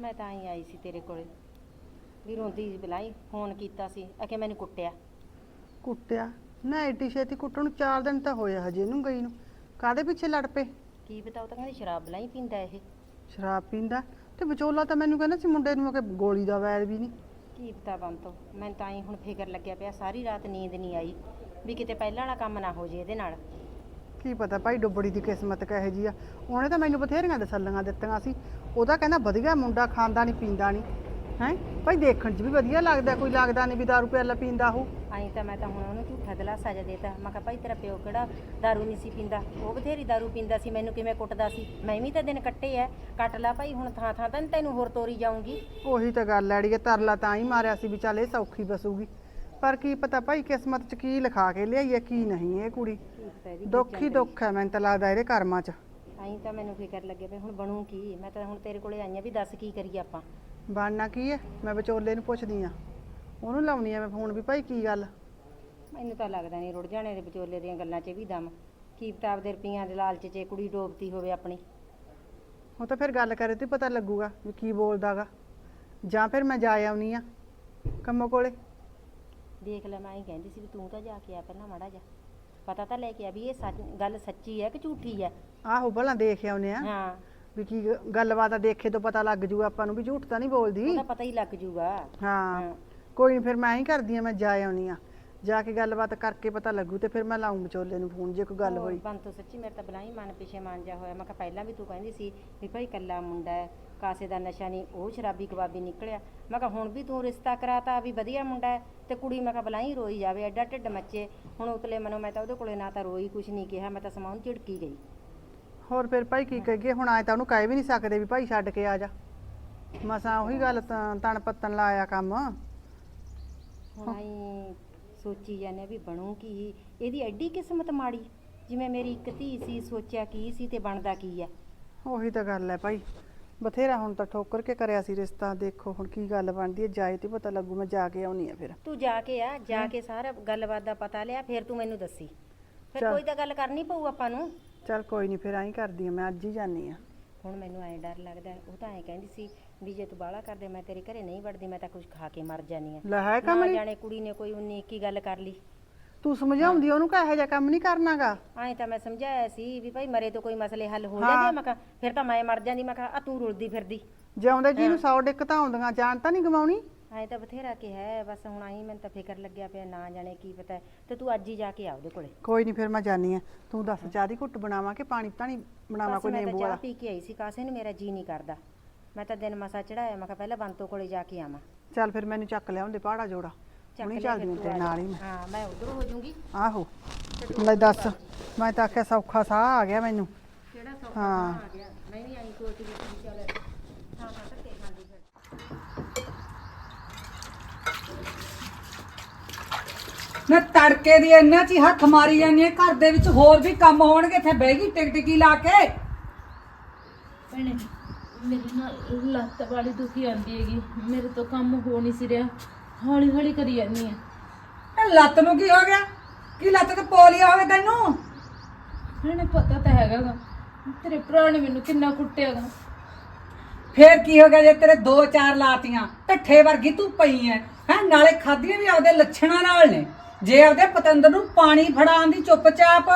ਮੈਂ ਤਾਂ ਹੀ ਆਈ ਸੀ ਤੇਰੇ ਕੋਲੇ ਵੀ ਰੋਂਦੀ ਬਲਾਈ ਫੋਨ ਕੀਤਾ ਸੀ ਆਖੇ ਮੈਨੂੰ ਕੁੱਟਿਆ। ਕੁੱਟਿਆ? ਨਾ ਐਡੀ ਛੇਤੀ ਕੁੱਟਣ ਨੂੰ 4 ਦਿਨ ਤਾਂ ਹੋਇਆ ਹਜੇ ਇਹਨੂੰ ਗਈ ਨੂੰ। ਕਾਦੇ ਪਿੱਛੇ ਲੜ ਪਏ? ਕੀ ਪਤਾ ਉਹ ਤਾਂ ਕਹਿੰਦੀ ਸ਼ਰਾਬ ਬਲਾਈ ਪੀਂਦਾ ਇਹ। ਸ਼ਰਾਬ ਪੀਂਦਾ? ਤੇ ਵਿਚੋਲਾ ਤਾਂ ਮੈਨੂੰ ਕਹਿੰਦਾ ਸੀ ਮੁੰਡੇ ਨੂੰ ਕਿ ਗੋਲੀ ਦਾ ਵੈਰ ਵੀ ਨਹੀਂ। ਕੀ ਪਤਾ ਬੰਤੋ ਮੈਂ ਤਾਂ ਹੀ ਹੁਣ ਫਿਕਰ ਲੱਗਿਆ ਪਿਆ ਸਾਰੀ ਰਾਤ ਨੀਂਦ ਨਹੀਂ ਆਈ ਵੀ ਕਿਤੇ ਪਹਿਲਾਂ ਵਾਲਾ ਕੰਮ ਨਾ ਹੋ ਜੇ ਇਹਦੇ ਨਾਲ। ਕੀ ਪਤਾ ਭਾਈ ਡੁੱਬੜੀ ਦੀ ਕਿਸਮਤ ਕਹੇ ਜੀ ਆ। ਉਹਨੇ ਤਾਂ ਮੈਨੂੰ ਬਥੇਰੀਆਂ ਦਸੱਲੀਆਂ ਦਿੱਤੀਆਂ ਸੀ। ਉਹਦਾ ਕਹਿੰਦਾ ਵਧੀਆ ਮੁੰਡਾ ਖਾਂਦਾ ਨਹੀਂ ਪੀਂਦਾ ਨਹੀਂ ਹੈ? ਭਾਈ ਦੇਖਣ 'ਚ ਵੀ ਵਧੀਆ ਲੱਗਦਾ ਕੋਈ ਲੱਗਦਾ ਨਹੀਂ ਵੀ ਦਾਰੂ ਪਿਆਲਾ ਪੀਂਦਾ ਉਹ। ਆਈ ਤਾਂ ਮੈਂ ਤਾਂ ਹੁਣ ਉਹਨੂੰ ਝੂਠਾ ਦਿਲਾਸਾ ਜਿਹਾ ਦੇਤਾ। ਮੈਂ ਕਿਹਾ ਭਾਈ ਤੇਰਾ ਪਿਓ ਕਿਹੜਾ ਦਾਰੂ ਨਹੀਂ ਸੀ ਪੀਂਦਾ? ਉਹ ਬਥੇਰੀ ਦਾਰੂ ਪੀਂਦਾ ਸੀ ਮੈਨੂੰ ਕਿਵੇਂ ਕੁੱਟਦਾ ਸੀ? ਮੈਂ ਵੀ ਤਾਂ ਦਿਨ ਕੱਟੇ ਐ। ਕੱਟ ਲਾ ਭਾਈ ਹੁਣ ਥਾਂ ਥਾਂ ਤਾਂ ਤੈਨੂੰ ਹੋਰ ਤੋਰੀ ਜਾਊਂਗੀ। ਉਹੀ ਤਾਂ ਗੱਲ ਐੜੀ ਤਰਲਾ ਤਾਂ ਹੀ ਮਾਰਿਆ ਸੀ ਵੀ ਚੱਲ ਇਹ ਸੌਖੀ ਬਸੂਗੀ। ਪਰ ਕੀ ਪਤਾ ਭਾਈ ਕਿਸਮਤ 'ਚ ਕੀ ਲਿਖਾ ਕੇ ਲਿਆਈ ਹੈ ਕੀ ਨਹੀਂ ਇਹ ਕੁੜੀ। ਦੁੱਖ ਹੀ ਦੁੱਖ ਹੈ ਮੈਨੂੰ ਤਾਂ ਲੱਗਦਾ ਇਹਦੇ ਕਰਮਾਂ 'ਚ। ਆਈ ਤਾਂ ਮੈਨੂੰ ਫਿਕਰ ਲੱਗੇ ਪਏ ਹੁਣ ਬਣੂ ਕੀ? ਮੈਂ ਤਾਂ ਹੁਣ ਤੇਰੇ ਕੋਲੇ ਆਈ ਆ ਵੀ ਦੱਸ ਕੀ ਕਰੀਏ ਆਪਾਂ। ਬਣਨਾ ਕੀ ਹੈ ਮੈਂ ਵਿਚੋਲੇ ਨੂੰ ਪੁੱਛਦੀ ਆ। ਉਹਨੂੰ ਲਾਉਣੀ ਆ ਮੈਂ ਫੋਨ ਵੀ ਭਾਈ ਕੀ ਗੱਲ? ਮੈਨੂੰ ਤਾਂ ਲੱਗਦਾ ਨਹੀਂ ਰੁੜ ਜਾਣੇ ਦੇ ਵਿਚੋਲੇ ਦੀਆਂ ਗੱਲਾਂ 'ਚ ਵੀ ਦਮ। ਕੀ ਪਤਾ ਆਪਦੇ ਰੁਪਈਆਂ ਦੇ ਲਾਲਚ 'ਚ ਕੁੜੀ ਡੋਬਤੀ ਹੋਵੇ ਆਪਣੀ। ਉਹ ਤਾਂ ਫਿਰ ਗੱਲ ਕਰੇ ਤੇ ਪਤਾ ਲੱਗੂਗਾ ਵੀ ਕੀ ਬੋਲਦਾਗਾ। ਜਾਂ ਫਿਰ ਮੈਂ ਜਾ ਆਉਣੀ ਆ ਕੰਮੋ ਕੋਲੇ। ਦੇਖ ਲੈ ਮੈਂ ਹੀ ਕਹਿੰਦੀ ਸੀ ਵੀ ਤੂੰ ਤਾਂ ਜਾ ਕੇ ਆ ਪਹਿਲਾਂ ਮਾੜਾ ਜਾ ਪਤਾ ਤਾਂ ਲੈ ਕੇ ਆ ਵੀ ਇਹ ਸੱਚ ਗੱਲ ਸੱਚੀ ਹੈ ਕਿ ਝੂਠੀ ਹੈ ਆਹੋ ਭਲਾ ਦੇਖ ਆਉਨੇ ਆ। ਹਾਂ। ਵੀ ਕੀ ਗ- ਗੱਲਬਾਤ ਆ ਦੇਖੇ ਤੋਂ ਪਤਾ ਲੱਗ ਜੂਗਾ ਆਪਾਂ ਨੂੰ ਵੀ ਝੂਠ ਤਾਂ ਨਹੀਂ ਬੋਲਦੀ। ਉਹਦਾ ਪਤਾ ਹੀ ਲੱਗ ਜੂਗਾ। ਹਾਂ। ਹਾਂ। ਕੋਈ ਨਹੀਂ ਫਿਰ ਮੈਂ ਹੀ ਕਰਦੀ ਆ ਮੈਂ ਜਾ ਆਉਣੀ ਆ। ਜਾ ਕੇ ਗੱਲਬਾਤ ਕਰਕੇ ਪਤਾ ਲੱਗੂ ਤੇ ਫਿਰ ਮੈਂ ਲਾਉਂ ਵਿਚੋਲੇ ਨੂੰ ਫੋਨ ਜੇ ਕੋਈ ਗੱਲ ਹੋਰ ਹੋਈ। ਬੰਤੋ ਸੱਚੀ ਮੇਰੇ ਤਾਂ ਬਲਾਈ ਮਨ ਪਿਛੇ ਮਾਨ ਜਾ ਹੋਇਆ। ਮੈਂ ਕਿਹਾ ਪਹਿਲਾਂ ਵੀ ਤੂੰ ਕਹਿੰਦੀ ਸੀ ਵੀ ਭਾਈ ਕੱਲਾ ਮੁੰਡਾ ਹੈ। ਕਾਸੇ ਦਾ ਨਸ਼ਾ ਨਹੀਂ ਉਹ ਸ਼ਰਾਬੀ ਕਬਾਬੀ ਨਿਕਲਿਆ। ਮੈਂ ਕਿਹਾ ਹੁਣ ਵੀ ਤੂੰ ਰਿਸ਼ਤਾ ਕਰਾਤਾ ਵੀ ਵਧੀਆ ਮੁੰਡਾ ਹੈ। ਤੇ ਕੁੜੀ ਮੈਂ ਕਿਹਾ ਬਲਾਈ ਰੋਈ ਜਾਵੇ ਐਡਾ ਢਿੱਡ ਮੱਚੇ। ਹੁਣ ਉਤਲੇ ਮਨੋਂ ਮੈਂ ਤਾਂ ਉਹਦੇ ਕੋਲੇ ਨਾ ਤਾਂ ਰੋਈ ਕੁਛ ਨਹੀਂ ਕਿਹਾ ਮੈਂ ਤਾਂ ਸਮਾਂ ਨੂੰ ਝਿੜਕੀ ਗਈ। ਹੋਰ ਫਿਰ ਭਾਈ ਕੀ ਕਹੀਏ ਹੁਣ ਆਏ ਤਾਂ ਉਹਨੂੰ ਕਹਿ ਵੀ ਨਹੀਂ ਸਕਦੇ ਵੀ ਭਾਈ ਛੱਡ ਕੇ ਆ ਜਾ। ਮਸਾਂ ਉਹੀ ਗੱਲ ਤਾਂ ਤਣ ਪੱਤਨ ਲਾਇਆ ਕੰਮ। ਹੁਣ ਆਈ ਸੋਚੀ ਜਾਂਦੇ ਵੀ ਬਣੂ ਕੀ ਇਹਦੀ ਐਡੀ ਕਿਸਮਤ ਮਾੜੀ ਜਿਵੇਂ ਮੇਰੀ ਇੱਕ ਧੀ ਸੀ ਸੋਚਿਆ ਕੀ ਸੀ ਤੇ ਬਣਦਾ ਕੀ ਹੈ ਉਹੀ ਤਾਂ ਗੱਲ ਹੈ ਭਾਈ। ਬਥੇਰਾ ਹੁਣ ਤਾਂ ਠੋਕਰ ਕੇ ਕਰਿਆ ਸੀ ਰਿਸ਼ਤਾ ਦੇਖੋ ਹੁਣ ਕੀ ਗੱਲ ਬਣਦੀ ਹੈ ਜਾਏ ਤੇ ਪਤਾ ਲੱਗੂ ਮੈਂ ਜਾ ਕੇ ਆਉਣੀ ਆ ਫਿਰ। ਤੂੰ ਜਾ ਕੇ ਆ ਜਾ ਕੇ ਸਾਰਾ ਗੱਲਬਾਤ ਦਾ ਪਤਾ ਲਿਆ ਫਿਰ ਤੂੰ ਮੈਨੂੰ ਦੱਸੀ। ਫਿਰ ਚੱਲ। ਕੋਈ ਤਾਂ ਗੱਲ ਕਰਨੀ ਪਊ ਆਪਾਂ ਨੂੰ। ਚੱਲ ਕੋਈ ਨਹੀਂ ਫਿਰ ਐਂ ਕਰਦੀ ਆ ਮੈਂ ਅੱਜ ਹੀ ਜਾਨੀ ਆ ਹੁਣ ਮੈਨੂੰ ਐਂ ਡਰ ਲੱਗਦਾ ਹੈ, ਉਹ ਤਾਂ ਐਂ ਕਹਿੰਦੀ ਸੀ ਵੀ ਜੇ ਤੂੰ ਬਾਹਲਾ ਕਰਦੇ ਮੈਂ ਤੇਰੇ ਘਰੇ ਨਹੀਂ ਵੜਦੀ ਮੈਂ ਤਾਂ ਕੁਝ ਖਾ ਕੇ ਮਰ ਜਾਨੀ ਆ ਲੈ ਹੈ ਨਾ ਕੰਮ ਨਹੀਂ ਜਾਣੇ ਕੁੜੀ ਨੇ ਕੋਈ 19 21 ਗੱਲ ਕਰ ਲਈ। ਤੂੰ ਸਮਝਾਉਂਦੀ ਉਹਨੂੰ ਕਹੇ ਜਿਹਾ ਕੰਮ ਨਹੀਂ ਕਰਨਾਗਾ? ਐਂ ਤਾਂ ਮੈਂ ਸਮਝਾਇਆ ਸੀ ਵੀ ਭਾਈ ਮਰੇ ਤੋਂ ਕੋਈ ਮਸਲੇ ਹੱਲ ਹੋ ਜਾਂਦੇ ਆ ਮੈਂ ਕਿਹਾ ਫਿਰ ਤਾਂ ਮੈਂ ਮਰ ਜਾਂਦੀ ਮੈਂ ਕਿਹਾ ਆ ਤੂੰ ਰੁਲਦੀ ਫਿਰਦੀ। ਜਿਉਂਦੇ ਜੀ ਨੂੰ 100 ਦਿੱਕਤਾਂ ਆਉਂਦੀਆਂ ਜਾਣ ਤਾਂ ਨਹੀਂ ਗਵਾਉਣੀ? ਐਂ ਤਾਂ ਬਥੇਰਾ ਕਿ ਹੈ ਬਸ ਹੁਣ ਆਈ ਮੈਨੂੰ ਤਾਂ ਫਿਕਰ ਲੱਗਿਆ ਪਿਆ ਨਾ ਜਾਣੇ ਕੀ ਪਤਾ। ਤੇ ਤੂੰ ਅੱਜ ਹੀ ਜਾ ਕੇ ਆ ਉਹਦੇ ਕੋਲੇ। ਕੋਈ ਨਹੀਂ ਫਿਰ ਮੈਂ ਜਾਨੀ ਆ ਤੂੰ ਦੱਸ ਚਾਹ ਦੀ ਘੁੱਟ ਬਣਾਵਾਂ ਕਿ ਪਾਣੀ ਨਹੀਂ ਬਣਾਵਾਂ ਬਸ ਕੋਈ ਮੈਂ ਤਾਂ ਨਿੰਬੂ ਚਾਹ ਵਾਲਾ? ਪੀ ਕੇ ਆਈ ਸੀ ਕਾਸੇ ਨੂੰ ਮੇਰਾ ਜੀ ਨਹੀਂ ਕਰਦਾ। ਮੈਂ ਤਾਂ ਦਿਨ ਮਸਾ ਚੜਾਇਆ ਮੈਂ ਕਿਹਾ ਪਹਿਲਾਂ ਬੰਤੋ ਕੋਲੇ ਜਾ ਕੇ ਆਵਾਂ। ਚੱਲ ਫਿਰ ਮੈਨੂੰ ਚੱਕ ਲਿਆਉਂਦੇ ਪਹਾੜਾ ਜੋੜਾ। ਹੁਣੀ ਫਿਰ ਹਾਂ ਤੂੰ ਜਾ। ਨਾਲ ਹੀ ਮੈਂ। ਹਾਂ ਮੈਂ ਉਧਰ ਹੋ ਜਾਊਂਗੀ ਆਹੋ। ਲੈ ਦੱਸ ਮੈਂ ਤਾਂ ਆਖਿਆ ਸੌਖਾ ਸਾਹ ਆ ਗਿਆ ਮੈਨੂੰ। ਕਿਹੜਾ ਸੌਖਾ ਹਾਂ। ਆ ਗਿਆ? ਮੈਂ ਵੀ ਆਈ ਸੋਚਦੀ ਸੀ ਚੱਲ। ਹਾਂ ਹਾਂ ਧੱਕੇ ਖਾਂਦੀ ਫਿਰ। ਮੈਂ ਤੜਕੇ ਦੀ ਇੰਨਾ ਚ ਹੀ ਹੱਥ ਮਾਰੀ ਜਾਂਦੀ ਹਾਂ ਘਰ ਦੇ ਵਿੱਚ ਹੋਰ ਵੀ ਕੰਮ ਹੋਣਗੇ ਇੱਥੇ ਬਹਿ ਗਈ ਟਿਕ ਟਿਕੀ ਲਾ ਕੇ। ਭੈਣੇ ਮੇਰੇ ਨਾਲ ਲੱਤ ਵਾਲੀ ਦੁਖੀ ਆਂਦੀ ਹੈਗੀ ਮੇਰੇ ਤੋਂ ਕੰਮ ਹੋ ਨਹੀਂ ਸੀ ਰਿਹਾ। ਹੌਲੀ ਹੌਲੀ ਕਰੀ ਜਾਂਦੀ ਆ। ਇਹ ਲੱਤ ਨੂੰ ਕੀ ਹੋ ਗਿਆ? ਕੀ ਲੱਤ ਤੇ ਪੋਲੀਆ ਹੋ ਗਿਆ ਤੈਨੂੰ? ਭੈਣੇ ਪਤਾ ਤਾਂ ਹੈਗਾ ਗਾ ਤੇਰੇ ਭਰਾ ਨੇ ਮੈਨੂੰ ਕਿੰਨਾ ਕੁੱਟਿਆਗਾ ਫੇਰ ਕੀ ਹੋ ਗਿਆ ਜੇ ਤੇਰੇ ਦੋ ਚਾਰ ਲਾਤੀਆਂ? ਢੱਠੇ ਵਰਗੀ ਤੂੰ ਪਈ ਐ ਹੈ? ਨਾਲੇ ਖਾਧੀਆਂ ਵੀ ਆਪਦੇ ਲੱਛਣਾਂ ਨਾਲ ਨੇ। ਜੇ ਆਪਦੇ ਪਤੰਦਰ ਨੂੰ ਪਾਣੀ ਫੜਾਉਣ ਦੀ ਚੁੱਪਚਾਪ